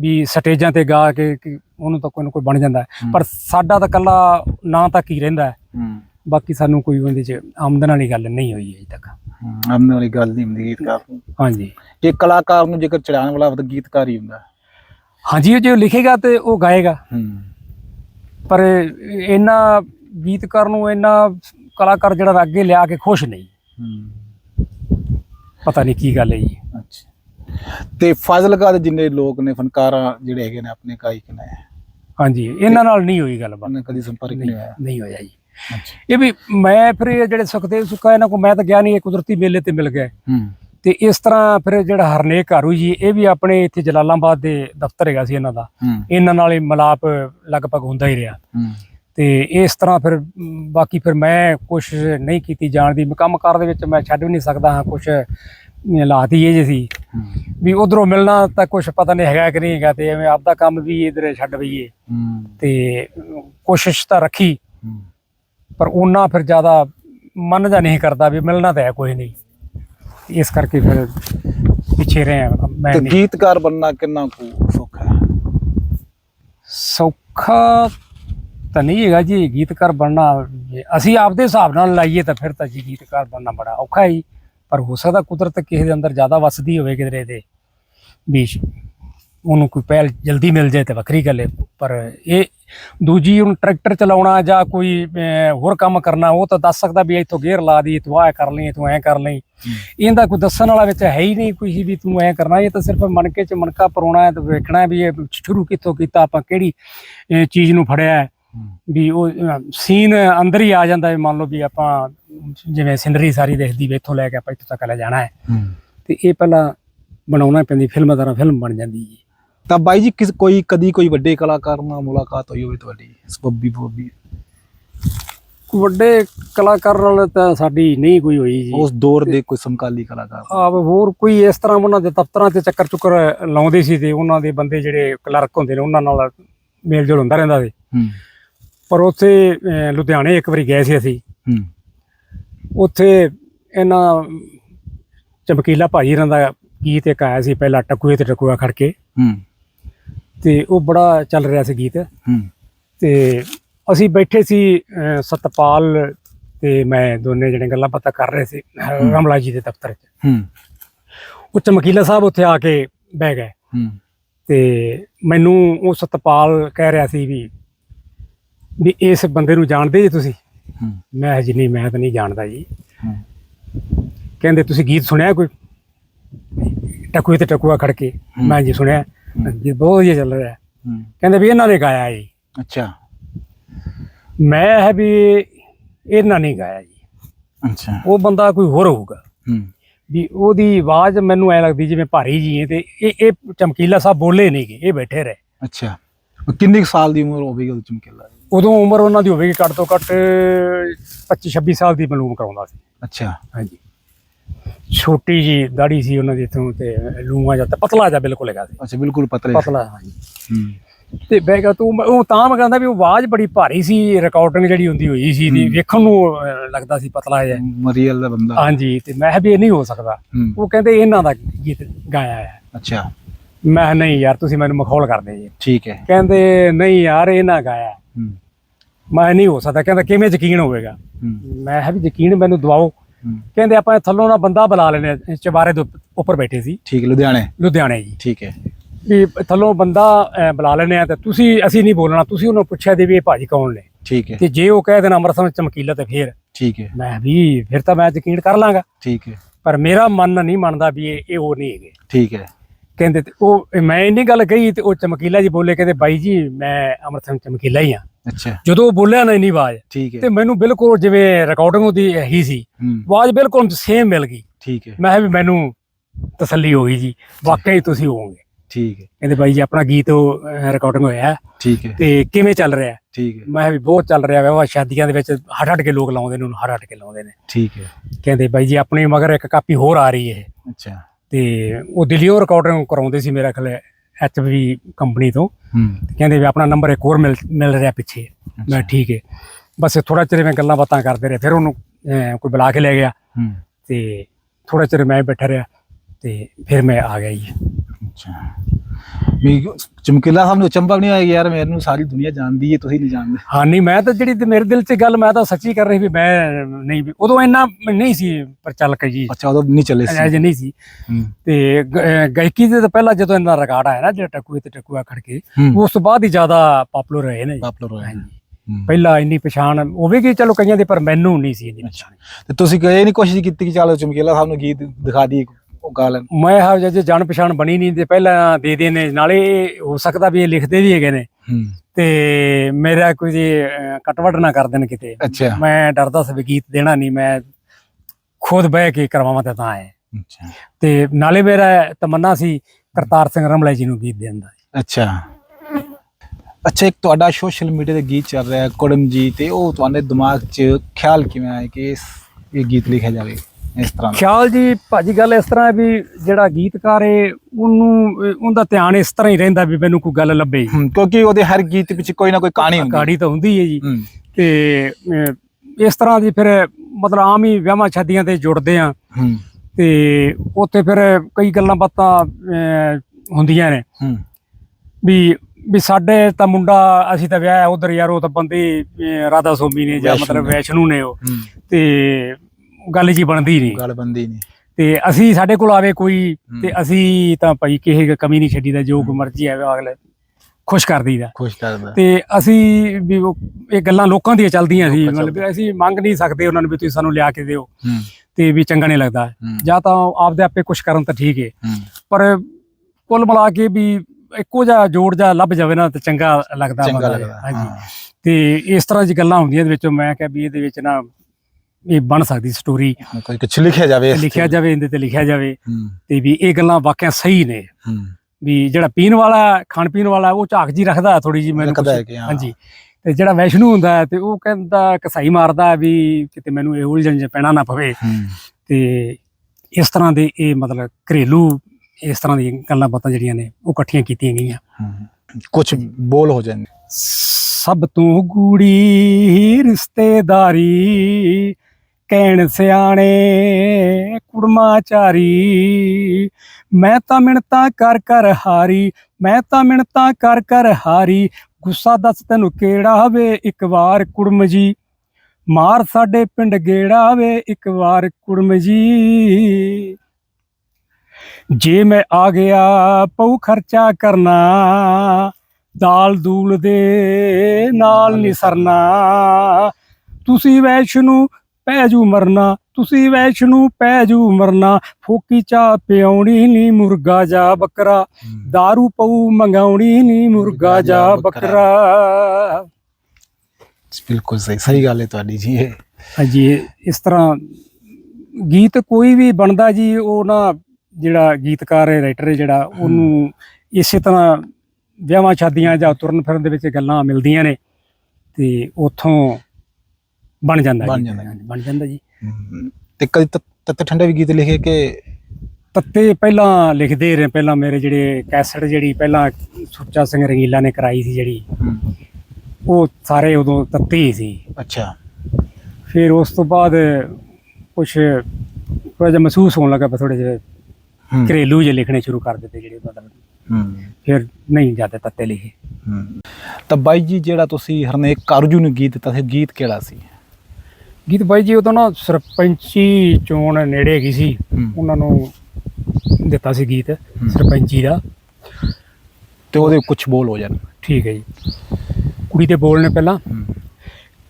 ਵੀ ਸਟੇਜਾਂ ਤੇ ਗਾ ਕੇ ਕਿ ਉਹਨੂੰ ਤਾਂ ਕੋਈ ਨਾ ਕੋਈ ਬਣ ਜਾਂਦਾ। ਪਰ ਸਾਡਾ ਤਾਂ ਕੱਲਾ ਨਾਂ ਤੱਕ ਹੀ। ਰਹਿੰਦਾ ਬਾਕੀ ਸਾਨੂੰ ਕੋਈ ਉਹਦੇ ਚ ਆਮਦਨ ਵਾਲੀ ਗੱਲ ਨਹੀਂ ਹੋਈ ਅਜੇ ਤੱਕ। ਆਮਨੇ ਵਾਲੀ ਗੱਲ ਨਹੀਂ ਹੁੰਦੀ ਗੀਤਕਾਰ ਨੂੰ। ਹਾਂਜੀ। ਜੇ ਕਲਾਕਾਰ ਨੂੰ ਜੇਕਰ ਚੜਾਉਣ ਵਾਲਾ ਤਾਂ ਗੀਤਕਾਰ ਹੀ। ਹੁੰਦਾ ਹਾਂਜੀ ਉਹ ਜੇ ਲਿਖੇਗਾ ਤੇ ਉਹ ਗਾਏਗਾ। ਪਰ ਇਹਨਾਂ ਗੀਤਕਾਰ ਨੂੰ ਇਹਨਾਂ ਕਲਾਕਾਰ ਜਿਹੜਾ ਅੱਗੇ ਲਿਆ ਕੇ ਖੁਸ਼ ਨਹੀਂ। ਪਤਾ ਨਹੀਂ ਕੀ ਗੱਲ ਹੈ ਜੀ। ਤੇ ਫਾਜ਼ਿਲਕਾ ਦੇ ਜਿੰਨੇ ਲੋਕ ਨੇ ਫਨਕਾਰਾਂ ਜਿਹੜੇ ਹੈਗੇ ਨੇ ਆਪਣੇ ਗਾਇਕ ਨੇ ਹਾਂਜੀ ਇਹਨਾਂ ਨਾਲ ਨਹੀਂ ਹੋਈ ਗੱਲਬਾਤ ਉਹਨਾਂ ਕਦੀ ਸੰਪਰਕ ਨਹੀਂ ਹੋਇਆ? ਨਹੀਂ ਹੋਇਆ ਜੀ। ਇਹ ਵੀ ਮੈਂ ਫਿਰ ਇਹ ਜਿਹੜੇ ਸੁਖਦੇਵ ਸੁੱਕਾ ਇਹਨਾਂ ਕੋ ਮੈਂ ਤਾਂ ਗਿਆ ਨਹੀਂ ਇਹ ਕੁਦਰਤੀ ਮੇਲੇ ਤੇ ਮਿਲ ਗਏ। ਤੇ ਇਸ ਤਰ੍ਹਾਂ ਫਿਰ ਜਿਹੜਾ ਹਰਨੇਕ ਘਾਰੂ ਜੀ ਇਹ ਵੀ ਆਪਣੇ ਇੱਥੇ ਜਲਾਲਾਬਾਦ ਦੇ ਦਫ਼ਤਰ ਹੈਗਾ ਸੀ ਇਹਨਾਂ ਦਾ। ਇਹਨਾਂ ਨਾਲ ਹੀ ਮਲਾਪ ਲਗਭਗ ਹੁੰਦਾ ਹੀ ਰਿਹਾ। ਤੇ ਇਸ ਤਰ੍ਹਾਂ ਫਿਰ ਬਾਕੀ ਫਿਰ ਮੈਂ ਕੋਸ਼ਿਸ਼ ਨਹੀਂ ਕੀਤੀ ਜਾਣ ਦੀ। ਕੰਮਕਾਰ ਦੇ ਵਿੱਚ ਮੈਂ ਛੱਡ ਵੀ ਨਹੀਂ ਸਕਦਾ ਹਾਂ ਕੁਝ ਹਾਲਾਤ ਹੀ ਇਹ ਜਿਹੇ ਸੀ। ਵੀ ਉਧਰੋਂ ਮਿਲਣਾ ਤਾਂ ਕੁਝ ਪਤਾ ਨਹੀਂ ਹੈਗਾ ਕਿ ਨਹੀਂ ਹੈਗਾ ਤੇ ਐਵੇਂ ਆਪਦਾ ਕੰਮ ਵੀ ਇਧਰ ਛੱਡ ਬਈਏ। ਤੇ ਕੋਸ਼ਿਸ਼ ਤਾਂ ਰੱਖੀ। ਪਰ ਉਹਨਾਂ ਫਿਰ ਜ਼ਿਆਦਾ ਮਨ ਜਾ ਨਹੀਂ ਕਰਦਾ ਵੀ ਮਿਲਣਾ ਤਾਂ ਹੈ ਕੋਈ ਨਹੀਂ। ਇਸ ਕਰਕੇ ਫਿਰ ਪਿੱਛੇ ਰਹੇ। ਮੈਂ ਤੇ ਗੀਤਕਾਰ ਬੰਨਾ ਕਿੰਨਾ ਕੁ ਸੌਖਾ ਹੈ? ਸੌਖਾ ਤਾਂ ਨਹੀਂ ਹੈਗਾ ਜੀ। ਗੀਤਕਾਰ ਬਣਨਾ ਜੇ ਅਸੀਂ ਆਪਦੇ ਹਿਸਾਬ ਨਾਲ ਲਾਈਏ ਤਾਂ ਫਿਰ ਤਾਂ ਜੀ ਗੀਤਕਾਰ ਬਣਨਾ ਬੜਾ ਔਖਾ ਹੀ ਪਰ ਹੋ ਸਕਦਾ ਕੁਦਰਤ ਕਿਸੇ ਦੇ ਅੰਦਰ ਜ਼ਿਆਦਾ ਵੱਸਦੀ ਹੋਵੇ ਕਿਧਰੇ ਦੇ ਵੀ ਉਹਨੂੰ ਕੋਈ ਪਹਿਲ ਜਲਦੀ ਮਿਲ ਜਾਏ ਤੇ ਵੱਖਰੀ ਗੱਲ ਹੈ। ਪਰ ਇਹ ਦੂਜੀ ਹੁਣ ਟਰੈਕਟਰ ਚਲਾਉਣਾ ਜਾਂ ਕੋਈ ਹੋਰ ਕੰਮ ਕਰਨਾ ਉਹ ਤਾਂ ਦੱਸ ਸਕਦਾ ਵੀ ਇੱਥੋਂ ਗੇਅਰ ਲਾ ਦੀ ਤੂੰ ਆਹ ਕਰ ਲਈ ਤੂੰ ਐਂ ਕਰ ਲਈ। ਇਹਦਾ ਕੋਈ ਦੱਸਣ ਵਾਲਾ ਵਿੱਚ ਹੈ ਹੀ ਨਹੀਂ ਕੋਈ ਵੀ ਤੂੰ ਐਂ ਕਰਨਾ ਇਹ ਤਾਂ ਸਿਰਫ ਮਣਕੇ ਚ ਮਣਕਾ ਪਰੋਣਾ ਹੈ ਤੇ ਵੇਖਣਾ ਵੀ ਇਹ ਸ਼ੁਰੂ ਕਿੱਥੋਂ ਕੀਤਾ ਆਪਾਂ ਕਿਹੜੀ ਚੀਜ਼ ਨੂੰ ਫੜਿਆ ਹੈ। ਵੀ ਉਹ ਸੀਨ ਅੰਦਰ ਹੀ ਆ ਜਾਂਦਾ ਹੈ ਮੰਨ ਲਓ ਵੀ ਆਪਾਂ ਜਿਵੇਂ ਸਿਨਰੀ ਸਾਰੀ ਦੇਖਦੀ ਵੀ ਇੱਥੋਂ ਲੈ ਕੇ ਆਪਾਂ ਇੱਥੋਂ ਤੱਕ ਲੈ ਜਾਣਾ ਹੈ। ਤੇ ਇਹ ਪਹਿਲਾਂ ਬਣਾਉਣਾ ਪੈਂਦੀ ਫਿਲਮ ਤਰ੍ਹਾਂ ਫਿਲਮ ਬਣ ਜਾਂਦੀ ਜੀ। ਤਾਂ ਬਾਈ ਜੀ ਕਿਸ ਕੋਈ ਕਦੀ ਕੋਈ ਵੱਡੇ ਕਲਾਕਾਰ ਨਾਲ ਮੁਲਾਕਾਤ ਹੋਈ ਹੋਵੇ ਤੁਹਾਡੀ ਬੱਬੀ ਬੱਬੀ? ਵੱਡੇ ਕਲਾਕਾਰ ਨਾਲ ਤਾਂ ਸਾਡੀ ਨਹੀਂ ਕੋਈ ਹੋਈ ਜੀ। ਉਸ ਦੌਰ ਦੇ ਕੋਈ ਸਮਕਾਲੀ ਕਲਾਕਾਰ? ਆ ਹੋਰ ਕੋਈ ਇਸ ਤਰ੍ਹਾਂ ਉਹਨਾਂ ਦੇ ਦਫ਼ਤਰਾਂ ਤੇ ਚੱਕਰ ਚੁੱਕਰ ਲਾਉਂਦੇ ਸੀ ਤੇ ਉਹਨਾਂ ਦੇ ਬੰਦੇ ਜਿਹੜੇ ਕਲਰਕ ਹੁੰਦੇ ਨੇ ਉਹਨਾਂ ਨਾਲ ਮੇਲ ਜੋਲ ਹੁੰਦਾ ਰਹਿੰਦਾ ਸੀ। ਹੂੰ। ਪਰ ਉੱਥੇ ਅਹ, ਲੁਧਿਆਣੇ ਇੱਕ ਵਾਰੀ ਗਏ ਸੀ ਅਸੀਂ। ਹੂੰ। ਉੱਥੇ ਇਹਨਾਂ ਚਮਕੀਲਾ ਭਾਜੀ ਇਹਨਾਂ ਦਾ ਗੀਤ ਇੱਕ ਆਇਆ ਸੀ ਪਹਿਲਾਂ ਟਕੂਏ ਤੇ ਟਕੂਆ ਖੜਕੇ। ਹੂੰ। ਤੇ ਉਹ ਬੜਾ ਚੱਲ ਰਿਹਾ ਸੀ ਗੀਤ। ਹੂੰ। ਤੇ ਅਸੀਂ ਬੈਠੇ ਸੀ ਅਹ, ਸਤਪਾਲ ਤੇ ਮੈਂ ਦੋਨੇ ਜਿਹੜੇ ਗੱਲਾਂ ਬਾਤਾਂ ਕਰ ਰਹੇ ਸੀ ਰਮਲਾ ਜੀ ਦੇ ਦਫ਼ਤਰ 'ਚ। ਹੂੰ। ਉਹ ਚਮਕੀਲਾ ਸਾਹਿਬ ਉੱਥੇ ਆ ਕੇ ਬਹਿ ਗਏ। ਹੂੰ। ਤੇ ਮੈਨੂੰ ਉਹ ਸਤਪਾਲ ਕਹਿ ਰਿਹਾ ਸੀ ਵੀ ਵੀ ਇਸ ਬੰਦੇ ਨੂੰ ਜਾਣਦੇ ਜੀ ਤੁਸੀਂ? ਮੈਂ ਜੀ ਨਹੀਂ ਮੈਂ ਤਾਂ ਨਹੀਂ ਜਾਣਦਾ ਜੀ। ਕਹਿੰਦੇ ਤੁਸੀਂ ਗੀਤ ਸੁਣਿਆ ਕੋਈ? ਟਕੂਏ ਤੇ ਟਕੂਆ ਖੜਕੇ ਮੈਂ ਜੀ ਸੁਣਿਆ। ਗੀਤ ਬਹੁਤ ਵਧੀਆ ਚੱਲ ਰਿਹਾ। ਕਹਿੰਦੇ ਵੀ ਇਹਨਾਂ ਨੇ ਗਾਇਆ ਜੀ। ਅੱਛਾ। ਮੈਂ ਹੈ ਵੀ ਇਹਨਾਂ ਨਹੀਂ ਗਾਇਆ ਜੀ। ਅੱਛਾ। ਉਹ ਬੰਦਾ ਕੋਈ ਹੋਰ ਹੋਊਗਾ। ਵੀ ਉਹਦੀ ਆਵਾਜ਼ ਮੈਨੂੰ ਐ ਲੱਗਦੀ ਜਿਵੇਂ ਭਾਰੀ ਜੀ ਹੈ ਤੇ ਇਹ ਇਹ ਚਮਕੀਲਾ ਸਾਹਿਬ ਬੋਲੇ ਨਹੀਂ ਗਏ ਇਹ ਬੈਠੇ ਰਹੇ। ਅੱਛਾ। ਕਿੰਨੀ ਕੁ ਸਾਲ ਦੀ ਉਮਰ ਹੋਵੇਗੀ ਉਹ ਚਮਕੀਲਾ? ਉਦੋਂ ਉਮਰ ਉਹਨਾਂ ਦੀ ਹੋਵੇਗੀ ਘੱਟ ਤੋਂ ਘੱਟ 25 26 ਸਾਲ ਦੀ ਮਾਲੂਮ ਕਰਾਉਂਦਾ ਸੀ। ਅੱਛਾ। ਹਾਂਜੀ। ਛੋਟੀ ਜੀ ਦਾੜੀ ਸੀ ਉਹਨਾਂ ਦੀ ਇਥੋਂ ਤੇ ਲੂਆ ਜਾਂ ਪਤਲਾ ਜਿਹਾ ਬਿਲਕੁਲ ਹੈਗਾ ਸੀ। ਅੱਛਾ ਬਿਲਕੁਲ ਪਤਲੇ ਪਤਲਾ ਹਾਂਜੀ। ਤੇ ਬੈਗਾ ਤੂੰ ਉਹ ਤਾਂ ਮੈਂ ਕਹਿੰਦਾ ਵੀ ਉਹ ਆਵਾਜ਼ ਬੜੀ ਭਾਰੀ ਸੀ ਰਿਕਾਰਡਿੰਗ ਜਿਹੜੀ ਹੁੰਦੀ ਹੋਈ ਸੀ ਦੀ ਵੇਖਣ ਨੂੰ ਲੱਗਦਾ ਸੀ ਪਤਲਾ ਜਿਹਾ। ਮਰੀਅਲ ਦਾ ਬੰਦਾ। ਹਾਂਜੀ ਤੇ ਮੈਂ ਵੀ ਇਹ ਨਹੀਂ ਹੋ ਸਕਦਾ। ਉਹ ਕਹਿੰਦੇ ਇਹਨਾਂ ਦਾ ਗੀਤ ਗਾਇਆ ਹੈ ਅੱਛਾ। ਮੈਂ ਨਹੀਂ ਯਾਰ ਤੁਸੀਂ ਮੈਨੂੰ ਮਖੌਲ ਕਰਦੇ ਜੀ। ਠੀਕ ਹੈ। ਕਹਿੰਦੇ ਨਹੀਂ ਯਾਰ ਇਹ ਨਾ ਗਾਇਆ। ਮੈਂ ਨਹੀਂ ਹੋ ਸਕਦਾ ਕਹਿੰਦਾ ਕਿਵੇਂ ਯਕੀਨ ਹੋਵੇਗਾ? ਹੂੰ। ਮੈਂ ਕਿਹਾ ਵੀ ਯਕੀਨ ਮੈਨੂੰ ਦਵਾਓ। ਹੂੰ। ਕਹਿੰਦੇ ਆਪਾਂ ਥੱਲੋਂ ਨਾ ਬੰਦਾ ਬੁਲਾ ਲੈਨੇ। ਚਵਾਰੇ ਦੇ ਉੱਪਰ ਬੈਠੇ ਸੀ। ਠੀਕ ਹੈ, ਲੁਧਿਆਣੇ? ਲੁਧਿਆਣੇ ਜੀ। ਠੀਕ ਹੈ। ਵੀ ਥੱਲੋਂ ਬੰਦਾ ਬੁਲਾ ਲੈਨੇ ਆ ਤੇ ਤੁਸੀਂ ਅਸੀਂ ਨਹੀਂ ਬੋਲਣਾ ਤੁਸੀਂ ਉਹਨੂੰ ਪੁੱਛਿਆ ਦੇ ਵੀ ਇਹ ਭਾਜੀ ਕੌਣ ਨੇ? ਠੀਕ ਹੈ। ਤੇ ਜੇ ਉਹ ਕਹਿ ਦੇਣ ਅੰਮ੍ਰਿਤਸਰ ਚਮਕੀਲਾ ਤੇ ਫੇਰ? ਠੀਕ ਹੈ। ਮੈਂ ਵੀ ਫਿਰ ਤਾਂ ਮੈਂ ਯਕੀਨ ਕਰ ਲਾਂਗਾ। ਠੀਕ ਹੈ। ਪਰ ਮੇਰਾ ਮਨ ਨਹੀਂ ਮੰਨਦਾ ਵੀ ਇਹ ਇਹ ਉਹ ਨਹੀਂ ਹੈਗੇ। ਠੀਕ ਹੈ। ਕਹਿੰਦੇ ਤੇ ਉਹ ਮੈਂ ਇੰਨੀ ਗੱਲ ਕਹੀ ਤੇ ਉਹ ਚਮਕੀਲਾ ਜੀ ਬੋਲੇ ਕਹਿੰਦੇ ਬਾਈ ਜੀ ਮੈਂ ਅੰਮ੍ਰਿਤਸਰ ਚਮਕੀਲਾ ਹੀ ਆ। ਅੱਛਾ। ਜਦੋਂ ਉਹ ਬੋਲਿਆ ਨਾ ਇੰਨੀ ਆਵਾਜ਼ ਠੀਕ ਹੈ। ਤੇ ਮੈਨੂੰ ਬਿਲਕੁਲ ਜਿਵੇਂ ਰਿਕਾਰਡਿੰਗ ਉਹਦੀ ਹੀ ਸੀ ਆਵਾਜ਼ ਬਿਲਕੁਲ ਸੇਮ ਮਿਲ ਗਈ। ਠੀਕ ਹੈ। ਮੈਂ ਕਿਹਾ ਵੀ ਮੈਨੂੰ ਤਸੱਲੀ ਹੋ ਗਈ ਜੀ ਵਾਕਈ ਤੁਸੀਂ ਹੋਵੋਗੇ। ਠੀਕ ਹੈ। ਕਹਿੰਦੇ ਬਾਈ ਜੀ ਆਪਣਾ ਗੀਤ ਉਹ ਰਿਕਾਰਡਿੰਗ ਹੋਇਆ ਹੈ। ਠੀਕ ਹੈ। ਤੇ ਕਿਵੇਂ ਚੱਲ ਰਿਹਾ ਹੈ? ਠੀਕ ਹੈ। ਮੈਂ ਵੀ ਬਹੁਤ ਚੱਲ ਰਿਹਾ ਵਾ ਸ਼ਾਦੀਆਂ ਦੇ ਵਿੱਚ ਹਟ ਹਟ ਕੇ ਲੋਕ ਲਾਉਂਦੇ ਨੇ ਉਹਨੂੰ ਹਟ ਹਟ ਕੇ ਲਾਉਂਦੇ ਨੇ। ਠੀਕ ਹੈ। ਕਹਿੰਦੇ ਬਾਈ ਜੀ ਆਪਣੀ ਮਗਰ ਇੱਕ ਕਾਪੀ ਹੋਰ ਆ ਰਹੀ ਹੈ ਅੱਛਾ। ਤੇ ਉਹ ਦਿੱਲੀੋਂ ਰਿਕਾਰਡਿੰਗ ਕਰਾਉਂਦੇ ਸੀ ਮੇਰਾ ਖਿਆਲ ਐਚਵੀ ਕੰਪਨੀ ਤੋਂ। ਹੂੰ। ਕਹਿੰਦੇ ਵੀ ਆਪਣਾ ਨੰਬਰ ਇੱਕ ਹੋਰ ਮਿਲ ਮਿਲ ਰਿਹਾ ਪਿੱਛੇ। ਮੈਂ ਠੀਕ ਹੈ ਬਸ ਥੋੜਾ ਚਿਰ ਮੈਂ ਗੱਲਾਂ ਬਾਤਾਂ ਕਰਦੇ ਰਹੇ ਫਿਰ ਉਹਨੂੰ ਕੋਈ ਬੁਲਾ ਕੇ ਲੈ ਗਿਆ। ਹੂੰ। ਤੇ ਥੋੜਾ ਚਿਰ ਮੈਂ ਬੈਠਾ ਰਿਹਾ ਤੇ ਫਿਰ ਮੈਂ ਆ ਗਿਆ ਜੀ। ਅੱਛਾ। ਵੀ ਚਮਕੀਲਾ ਸਾਹਿਬ ਨੂੰ ਚੰਬਾ ਨਹੀਂ ਆਇਆ ਯਾਰ ਮੈਨੂੰ ਸਾਰੀ ਦੁਨੀਆ ਜਾਣਦੀ ਹੈ ਤੁਸੀਂ ਨਹੀਂ ਜਾਣਦੇ। ਹਾਂ ਨਹੀਂ ਮੈਂ ਤਾਂ ਜਿਹੜੀ ਮੇਰੇ ਦਿਲ 'ਚ ਗੱਲ ਮੈਂ ਤਾਂ ਸੱਚੀ ਕਰ ਰਹੀ ਵੀ ਮੈਂ ਨਹੀਂ ਵੀ ਉਦੋਂ ਇੰਨਾ ਨਹੀਂ ਸੀ ਪ੍ਰਚਲਕ ਜੀ। ਅੱਛਾ ਉਦੋਂ ਨਹੀਂ ਚੱਲੇ ਸੀ। ਅਜੇ ਨਹੀਂ ਸੀ। ਤੇ ਗਾਇਕੀ ਦੇ ਤਾਂ ਪਹਿਲਾਂ ਜਦੋਂ ਇਹਨਾਂ ਦਾ ਰਿਕਾਰਡ ਆਇਆ ਨਾ ਜਿਹੜਾ ਟਕੂਏ ਤੇ ਟਕੂਆ ਖੜਕੇ ਹੂੰ। ਉਸ ਤੋਂ ਬਾਅਦ ਹੀ ਜ਼ਿਆਦਾ ਪਪੂਲਰ ਹੋਏ ਨੇ। ਪਾਪੂਲਰ ਹੋਇਆ ਹਾਂਜੀ। ਪਹਿਲਾਂ ਇੰਨੀ ਪਛਾਣ ਹੋਵੇਗੀ ਚਲੋ ਕਈਆਂ ਦੇ ਪਰ ਮੈਨੂੰ ਨਹੀਂ ਸੀ ਇੰਨੀ ਪਛਾਣ। ਤੇ ਤੁਸੀਂ ਕਦੇ ਨਹੀਂ ਕੋਸ਼ਿਸ਼ ਕੀਤੀ ਕਿ ਚਲੋ ਚਮਕੀਲਾ ਸਾਹਿਬ ਨੂੰ ਗੀਤ ਦਿਖਾ ਦੀ ਉਹ ਗਾ ਲੈਣ ਮੈਂ ਹਾਂ ਜੇ ਜਾਣ ਪਛਾਣ ਬਣੀ ਨਹੀਂ ਤੇ ਪਹਿਲਾਂ ਦੇ ਦੇ ਨੇ ਨਾਲੇ ਹੋ ਸਕਦਾ ਵੀ ਇਹ ਲਿਖਦੇ ਵੀ ਹੈਗੇ ਨੇ। ਤੇ ਮੇਰਾ ਕੋਈ ਕਟਵਟ ਨਾ ਕਰ ਦੇਣ ਕਿਤੇ। ਮੈਂ ਡਰਦਾ ਸੀ ਗੀਤ ਦੇਣਾ ਨਹੀਂ ਮੈਂ ਖੁਦ ਬਹਿ ਕੇ ਕਰਵਾਵਾਂ ਤੇ ਤਾਂ ਹੈ ਅੱਛਾ। ਤੇ ਨਾਲੇ ਮੇਰਾ ਤਮੰਨਾ ਸੀ ਕਰਤਾਰ ਸਿੰਘ ਰਮਲੇ ਜੀ ਨੂੰ ਗੀਤ ਦੇਣ ਦਾ। ਅੱਛਾ। ਅੱਛਾ ਇੱਕ ਤੁਹਾਡਾ ਸੋਸ਼ਲ ਮੀਡੀਆ ਤੇ ਗੀਤ ਚੱਲ ਰਿਹਾ ਕੁੜਮ ਜੀ ਤੇ ਉਹ ਤੁਹਾਡੇ ਦਿਮਾਗ 'ਚ ਖਿਆਲ ਕਿਵੇਂ ਆਇਆ ਕਿ ਇਹ ਗੀਤ ਲਿਖਿਆ ਜਾਵੇ? ਇਸ ਤਰ੍ਹਾਂ? ਖਿਆਲ ਜੀ ਭਾਜੀ ਗੱਲ ਇਸ ਤਰ੍ਹਾਂ ਹੈ ਵੀ ਜਿਹੜਾ ਗੀਤਕਾਰ ਹੈ ਉਹਨੂੰ ਉਹਦਾ ਧਿਆਨ ਇਸ ਤਰ੍ਹਾਂ ਹੀ ਰਹਿੰਦਾ ਵੀ ਮੈਨੂੰ ਕੋਈ ਗੱਲ ਲੱਭੇ। ਕਿਉਂਕਿ ਉਹਦੇ ਹਰ ਗੀਤ ਵਿੱਚ ਕੋਈ ਨਾ ਕੋਈ ਕਹਾਣੀ ਹੁੰਦੀ ਗਾੜੀ ਤਾਂ ਹੁੰਦੀ ਹੈ ਜੀ। ਤੇ ਇਸ ਤਰ੍ਹਾਂ ਦੀ ਫਿਰ ਮਤਲਬ ਆਮ ਹੀ ਵਿਆਹਾਂ ਸ਼ਾਦੀਆਂ ਤੇ ਜੁੜਦੇ ਆ ਤੇ ਉੱਥੇ ਫਿਰ ਕਈ ਗੱਲਾਂ ਬਾਤਾਂ ਹੁੰਦੀਆਂ ਨੇ। ਵੀ ਵੀ ਸਾਡੇ ਤਾਂ ਮੁੰਡਾ ਅਸੀਂ ਤਾਂ ਵਿਆਹ ਉਧਰ ਯਾਰ ਉਹ ਤਾਂ ਬੰਦੇ ਰਾਧਾ ਸੋਮੀ ਨੇ ਜਾਂ ਮਤਲਬ। ਵੈਸ਼ਨੂ ਨੇ ਉਹ। ਤੇ ਗੱਲ ਜੀ ਬਣਦੀ ਨਹੀਂ। ਗੱਲ ਬੰਦੀ ਨਹੀਂ। ਤੇ ਅਸੀਂ ਸਾਡੇ ਕੋਲ ਆਵੇ ਕੋਈ। ਤੇ ਅਸੀਂ ਤਾਂ ਭਾਈ ਕਿਸੇ ਕਮੀ ਨਹੀਂ ਛੱਡੀਦਾ ਜੋ ਕੋਈ ਮਰਜ਼ੀ ਆਵੇ ਅਗਲੇ ਖੁਸ਼ ਕਰ ਦਈਦਾ। ਖੁਸ਼ ਕਰਦਾ ਤੇ ਅਸੀਂ ਵੀ ਉਹ- ਇਹ ਗੱਲਾਂ ਲੋਕਾਂ ਦੀਆਂ ਚੱਲਦੀਆਂ ਸੀ ਮਤਲਬ ਅਸੀਂ ਮੰਗ ਨਹੀਂ ਸਕਦੇ ਉਹਨਾਂ ਨੂੰ ਵੀ ਤੁਸੀਂ ਸਾਨੂੰ ਲਿਆ ਕੇ ਦਿਓ ਤੇ ਵੀ ਚੰਗਾ ਨਹੀਂ ਲੱਗਦਾ। ਜਾਂ ਤਾਂ ਆਪਦੇ ਆਪੇ ਕੁਝ ਕਰਨ ਤਾਂ ਠੀਕ ਹੈ। ਪਰ ਕੁੱਲ ਮਿਲਾ ਕੇ ਵੀ ਇੱਕੋ ਜਿਹਾ ਜੋੜ ਜਾ ਲੱਭ ਜਾਵੇ ਨਾ ਤੇ ਚੰਗਾ ਲੱਗਦਾ ਚੰਗਾ ਮਤਲਬ। ਲੱਗਦਾ ਹਾਂਜੀ। ਤੇ ਇਸ ਤਰ੍ਹਾਂ ਦੀ ਗੱਲਾਂ ਹੁੰਦੀਆਂ ਇਹਦੇ ਵਿੱਚੋਂ ਮੈਂ ਕਿਹਾ ਵੀ ਇਹਦੇ ਵਿੱਚ ਨਾ ਇਹ ਬਣ ਸਕਦੀ ਸਟੋਰੀ ਕੋਈ ਕੁਝ ਲਿਖਿਆ ਜਾਵੇ ਲਿਖਿਆ। ਜਾਵੇ ਇਹਦੇ ਤੇ ਲਿਖਿਆ ਜਾਵੇ। ਤੇ ਵੀ ਇਹ ਗੱਲਾਂ ਵਾਕਿਆ ਸਹੀ ਨੇ। ਵੀ ਜਿਹੜਾ ਪੀਣ ਵਾਲਾ ਖਾਣ ਪੀਣ ਵਾਲਾ ਉਹ ਝਾਕ ਜੀ ਰੱਖਦਾ ਥੋੜੀ ਜੀ ਮੈਨੂੰ। ਹਾਂਜੀ। ਤੇ ਜਿਹੜਾ ਵੈਸ਼ਨੂ ਹੁੰਦਾ ਹੈ ਤੇ ਉਹ ਕਹਿੰਦਾ ਕਸਾਈ ਮਾਰਦਾ ਵੀ ਕਿਤੇ ਮੈਨੂੰ ਇਹ ਉਲਝਣ ਚ ਪੈਣਾ ਨਾ ਪਵੇ। ਤੇ ਇਸ ਤਰ੍ਹਾਂ ਦੇ ਇਹ ਮਤਲਬ ਘਰੇਲੂ ਇਸ ਤਰ੍ਹਾਂ ਦੀਆਂ ਗੱਲਾਂ ਬਾਤਾਂ ਜਿਹੜੀਆਂ ਨੇ ਉਹ ਇਕੱਠੀਆਂ ਕੀਤੀਆਂ ਗਈਆਂ। ਕੁਝ ਬੋਲ ਹੋ ਜਾਂਦੇ ਸਭ ਤੋਂ ਗੂੜੀ ਰਿਸ਼ਤੇਦਾਰੀ ਕਹਿਣ ਸਿਆਣੇ, ਕੁੜਮਾਚਾਰੀ, ਮੈਂ ਤਾਂ ਮਿੰਨਤਾਂ ਕਰ ਕਰ ਹਾਰੀ, ਮੈਂ ਤਾਂ ਮਿੰਨਤਾਂ ਕਰ ਕਰ ਹਾਰੀ, ਗੁੱਸਾ ਦੱਸ ਤੈਨੂੰ ਕਿਹੜਾ ਵੇ ਇੱਕ ਵਾਰ ਕੁੜਮ ਜੀ? ਮਾਰ ਸਾਡੇ ਪਿੰਡ ਗੇੜਾ ਵੇ ਇੱਕ ਵਾਰ ਕੁੜਮ ਜੀ। ਜੇ ਮੈਂ ਆ ਗਿਆ ਪਉ ਖਰਚਾ ਕਰਨਾ, ਦਾਲ ਦੂਲ ਦੇ ਨਾਲ ਨੀ ਤੁਸੀਂ ਵੈਸ਼ਨੂ ਪੈਜੂ ਮਰਨਾ ਤੁਸੀਂ ਵੈਸ਼ਨੂ ਪੈਜੂ ਮਰਨਾ ਫੋਕੀ ਚਾਹ ਪਿਆਉਣੀ ਨੀ ਮੁਰਗਾ ਜਾ ਬੱਕਰਾ दारू ਪਊ ਮੰਗਾਉਣੀ ਨੀ ਮੁਰਗਾ ਜਾ ਬੱਕਰਾ। ਬਿਲਕੁਲ ਸਹੀ ਸਹੀ ਗੱਲ ਹੈ ਤੁਹਾਡੀ ਜੀ ਇਹ। ਹਾਂਜੀ ਇਸ ਤਰ੍ਹਾਂ ਗੀਤ ਕੋਈ ਵੀ ਬਣਦਾ ਜੀ ਉਹ ਨਾ ਜਿਹੜਾ ਗੀਤਕਾਰ ਹੈ ਰਾਈਟਰ ਹੈ ਜਿਹੜਾ ਉਹਨੂੰ ਇਸੇ ਤਰ੍ਹਾਂ ਵਿਆਹਾਂ ਸ਼ਾਦੀਆਂ ਜਾਂ ਤੁਰਨ ਫਿਰਨ ਦੇ ਵਿੱਚ ਗੱਲਾਂ ਮਿਲਦੀਆਂ ਨੇ। ਤੇ ਉੱਥੋਂ ਬਣ ਜਾਂਦਾ ਬਣ। ਜਾਂਦਾ। ਹਾਂਜੀ, ਬਣ ਜਾਂਦਾ ਜੀ। ਹਮ, ਤੇ ਕਦੀ ਤੱਤ ਤੱਤ ਠੰਡੇ ਵੀ ਗੀਤ ਲਿਖੇ ਕਿ ਤੱਤੇ ਪਹਿਲਾਂ ਲਿਖਦੇ ਰਹੇ। ਪਹਿਲਾਂ ਮੇਰੇ ਜਿਹੜੇ ਕੈਸਟ ਜਿਹੜੀ ਪਹਿਲਾਂ ਸੁੱਚਾ ਸਿੰਘ ਰੰਗੀਲਾ ਨੇ ਕਰਾਈ ਸੀ ਜਿਹੜੀ ਉਹ ਸਾਰੇ ਉਦੋਂ ਤੱਤੇ ਹੀ ਸੀ। ਅੱਛਾ। ਫਿਰ ਉਸ ਤੋਂ ਬਾਅਦ ਕੁਝ ਥੋੜਾ ਜਿਹਾ ਮਹਿਸੂਸ ਹੋਣ ਲੱਗਾ ਥੋੜੇ ਜਿਹੇ ਹਮ, ਘਰੇਲੂ ਜਿਹੇ ਲਿਖਣੇ ਸ਼ੁਰੂ ਕਰ ਦਿੱਤੇ ਜਿਹੜੇ ਮਤਲਬ। ਹਮ, ਫਿਰ ਨਹੀਂ ਜ਼ਿਆਦਾ ਤੱਤੇ ਲਿਖੇ। ਹਮ। ਤਾਂ ਬਾਈ ਜੀ ਜਿਹੜਾ ਤੁਸੀਂ ਹਰਨੇਕ ਕਾਰਜੂ ਨੂੰ ਗੀਤ ਦਿੱਤਾ ਸੀ ਗੀਤ ਕਿਹੜਾ ਸੀ? ਗੀਤ ਬਾਈ ਜੀ ਉਦੋਂ ਨਾ ਸਰਪੰਚੀ ਚੋਣ ਨੇੜੇ ਹੈਗੀ ਸੀ। ਉਹਨਾਂ ਨੂੰ ਦਿੱਤਾ ਸੀ ਗੀਤ ਸਰਪੰਚੀ ਦਾ। ਤੇ ਉਹਦੇ ਕੁਝ ਬੋਲ ਹੋ ਜਾਣ। ਠੀਕ ਹੈ ਜੀ। ਕੁੜੀ ਦੇ ਬੋਲ ਨੇ ਪਹਿਲਾਂ।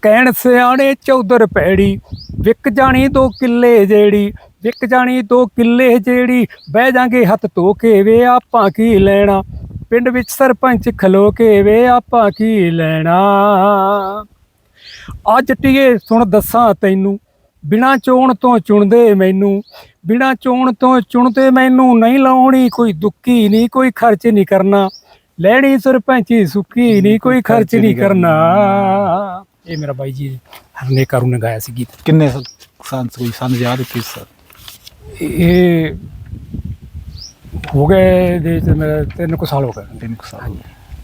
ਕਹਿਣ ਸਿਆਣੇ ਚੌਧਰ ਪੈੜੀ ਵਿਕ ਜਾਣੀ ਦੋ ਕਿੱਲੇ ਜਿਹੜੀ ਵਿਕ ਜਾਣੀ ਦੋ ਕਿੱਲੇ ਜਿਹੜੀ ਬਹਿ ਜਾਾਂਗੇ ਹੱਥ ਧੋ ਕੇ ਵੇ ਆਪਾਂ ਕੀ ਲੈਣਾ? ਪਿੰਡ ਵਿੱਚ ਸਰਪੰਚ ਖਲੋ ਕੇ ਵੇ ਆਪਾਂ ਕੀ ਲੈਣਾ? ਅੱਜ ਟੀਏ ਸੁਣ ਦੱਸਾਂ ਤੈਨੂੰ। ਬਿਨਾ ਚੋਣ ਤੋਂ ਚੁਣਦੇ ਮੈਨੂੰ। ਬਿਨਾ ਚੋਣ ਤੋਂ ਚੁਣਦੇ ਮੈਨੂੰ। ਨਹੀਂ ਲਾਉਣੀ ਕੋਈ ਦੁੱਕੀ ਨਹੀਂ ਕੋਈ ਖਰਚ ਨਹੀਂ ਕਰਨਾ। ਲੈਣੀ ਸਰਪੰਚੀ ਸੁੱਕੀ ਨਹੀਂ ਕੋਈ ਖਰਚ ਨਹੀਂ ਕਰਨਾ। ਇਹ ਮੇਰਾ ਬਾਈ ਜੀ ਹਰਨੇ ਕਰੂ ਨੇ ਗਾਇਆ ਸੀ ਗੀਤ। ਕਿੰਨੇ ਸੰਸ ਕੋਈ ਸਾਨੂੰ ਯਾਦ ਕਿਸ ਸਰ? ਇਹ ਹੋ ਗਏ ਦੇ ਚ ਮੇਰਾ ਤਿੰਨ ਕੁ ਸਾਲ ਹੋ ਗਏ। ਤਿੰਨ ਕੁ ਸਾਲ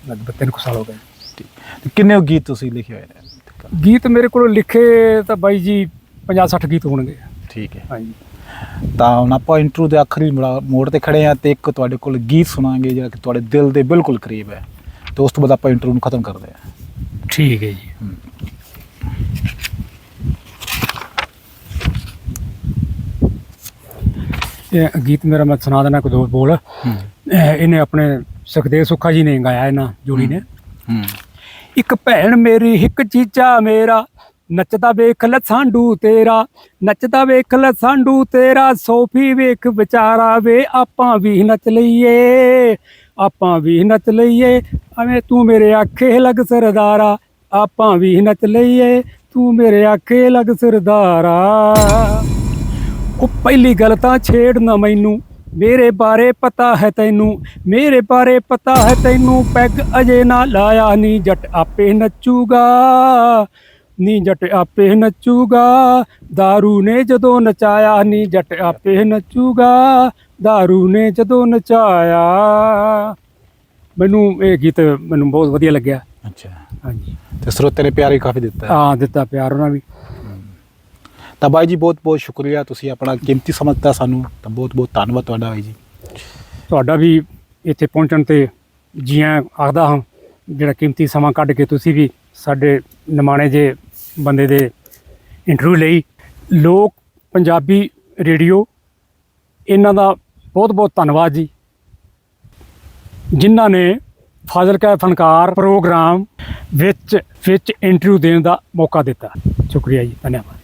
ਲਗਭਗ ਤਿੰਨ ਕੁ ਸਾਲ ਹੋ ਗਏ। ਤੇ ਕਿੰਨੇ ਗੀਤ ਤੁਸੀਂ ਲਿਖੇ ਹੋਏ ਨੇ? ਗੀਤ ਮੇਰੇ ਕੋਲ ਲਿਖੇ ਤਾਂ ਬਾਈ ਜੀ 50 60 ਗੀਤ ਹੋਣਗੇ। ਠੀਕ ਹੈ। ਹਾਂਜੀ। ਤਾਂ ਹੁਣ ਆਪਾਂ ਇੰਟਰਵਿਊ ਦੇ ਆਖਰੀ ਮੁੜਾ- ਤੇ ਖੜੇ ਆ ਤੇ ਇੱਕ ਤੁਹਾਡੇ ਕੋਲ ਗੀਤ ਸੁਣਾਂਗੇ ਜਿਹੜਾ ਕਿ ਤੁਹਾਡੇ ਦਿਲ ਦੇ ਬਿਲਕੁਲ ਕਰੀਬ ਹੈ। ਤੇ ਉਸ ਤੋਂ ਬਾਅਦ ਆਪਾਂ ਇੰਟਰਵਿਊ ਨੂੰ ਖਤਮ ਕਰਦੇ ਹਾਂ। ਠੀਕ ਹੈ ਜੀ। ਇਹ ਗੀਤ ਮੇਰਾ ਮੈਂ ਸੁਣਾ ਦੇਣਾ ਕੋਈ ਦੋ ਬੋਲ। ਇਹਨੇ ਆਪਣੇ ਸੁਖਦੇਵ ਸੁੱਖਾ ਜੀ ਨੇ ਗਾਇਆ ਇਹਨਾਂ ਜੋੜੀ ਨੇ। ਹੂੰ। ਇੱਕ ਭੈਣ ਮੇਰੀ, ਇੱਕ ਚੀਚਾ ਮੇਰਾ। ਨੱਚਦਾ ਵੇਖ ਸਾਂਡੂ ਤੇਰਾ, ਨੱਚਦਾ ਵੇਖ ਸਾਂਡੂ ਤੇਰਾ। ਸੋਫੀ ਵੇਖ ਵਿਚਾਰਾ ਵੇ, ਆਪਾਂ ਵੀ ਨੱਚ ਲਈਏ, ਆਪਾਂ ਵੀ ਨੱਚ ਲਈਏ। ਐਵੇਂ ਤੂੰ ਮੇਰੇ ਆਖੇ ਲੱਗ ਸਰਦਾਰਾ, ਆਪਾਂ ਵੀ ਨੱਚ ਲਈਏ। ਤੂੰ ਮੇਰੇ ਆਖੇ ਲੱਗ ਸਰਦਾਰਾ। ਉਹ ਪਹਿਲੀ ਗੱਲ ਤਾਂ ਛੇੜ ਨਾ ਮੈਨੂੰ। ਮੇਰੇ ਬਾਰੇ ਪਤਾ ਹੈ ਤੈਨੂੰ ਮੇਰੇ ਬਾਰੇ ਪਤਾ ਹੈ ਤੈਨੂੰ ਪੈਗ ਅਜੇ ਨਾ ਲਾਇਆ ਨੀ ਜੱਟ ਆਪੇ ਨੱਚੂਗਾ ਨੀ ਜੱਟ ਆਪੇ ਨੱਚੂਗਾ दारू ਨੇ ਜਦੋਂ ਨਚਾਇਆ ਨੀ ਜੱਟ ਆਪੇ ਨੱਚੂਗਾ दारू ਨੇ ਜਦੋਂ ਨਚਾਇਆ ਮੈਨੂੰ ਇਹ ਗੀਤ ਮੈਨੂੰ ਬਹੁਤ ਵਧੀਆ ਲੱਗਿਆ ਅੱਛਾ ਹਾਂਜੀ ਤੇ ਸਰੋਤੇ ਨੇ ਪਿਆਰ ਵੀ ਕਾਫੀ ਦਿੱਤਾ ਹੈ। ਆ ਦਿੱਤਾ ਪਿਆਰ ਉਹਨਾਂ ਵੀ ਤਾਂ ਬਾਈ ਜੀ ਬਹੁਤ ਬਹੁਤ ਸ਼ੁਕਰੀਆ, ਤੁਸੀਂ ਆਪਣਾ ਕੀਮਤੀ ਸਮਝਤਾ ਸਾਨੂੰ, ਤਾਂ ਬਹੁਤ ਬਹੁਤ ਧੰਨਵਾਦ ਤੁਹਾਡਾ ਬਾਈ ਜੀ। ਤੁਹਾਡਾ ਵੀ ਇੱਥੇ ਪਹੁੰਚਣ ਤੇ ਜੀਆਂ ਆਖਦਾ ਹਾਂ, ਜਿਹੜਾ ਕੀਮਤੀ ਸਮਾਂ ਕੱਢ ਕੇ ਤੁਸੀਂ ਵੀ ਸਾਡੇ ਨਿਮਾਣੇ ਜੇ ਬੰਦੇ ਦੇ ਇੰਟਰਵਿਊ ਲਈ। ਲੋਕ, ਪੰਜਾਬੀ ਰੇਡੀਓ, ਇਹਨਾਂ ਦਾ ਬਹੁਤ ਬਹੁਤ ਧੰਨਵਾਦ ਜੀ। ਜਿਨ੍ਹਾਂ ਨੇ ਫਾਜ਼ਿਲਕਾ ਫਨਕਾਰ ਪ੍ਰੋਗਰਾਮ ਵਿੱਚ ਵਿੱਚ ਇੰਟਰਵਿਊ ਦੇਣ ਦਾ ਮੌਕਾ ਦਿੱਤਾ। ਸ਼ੁਕਰੀਆ ਜੀ, ਧੰਨਵਾਦ।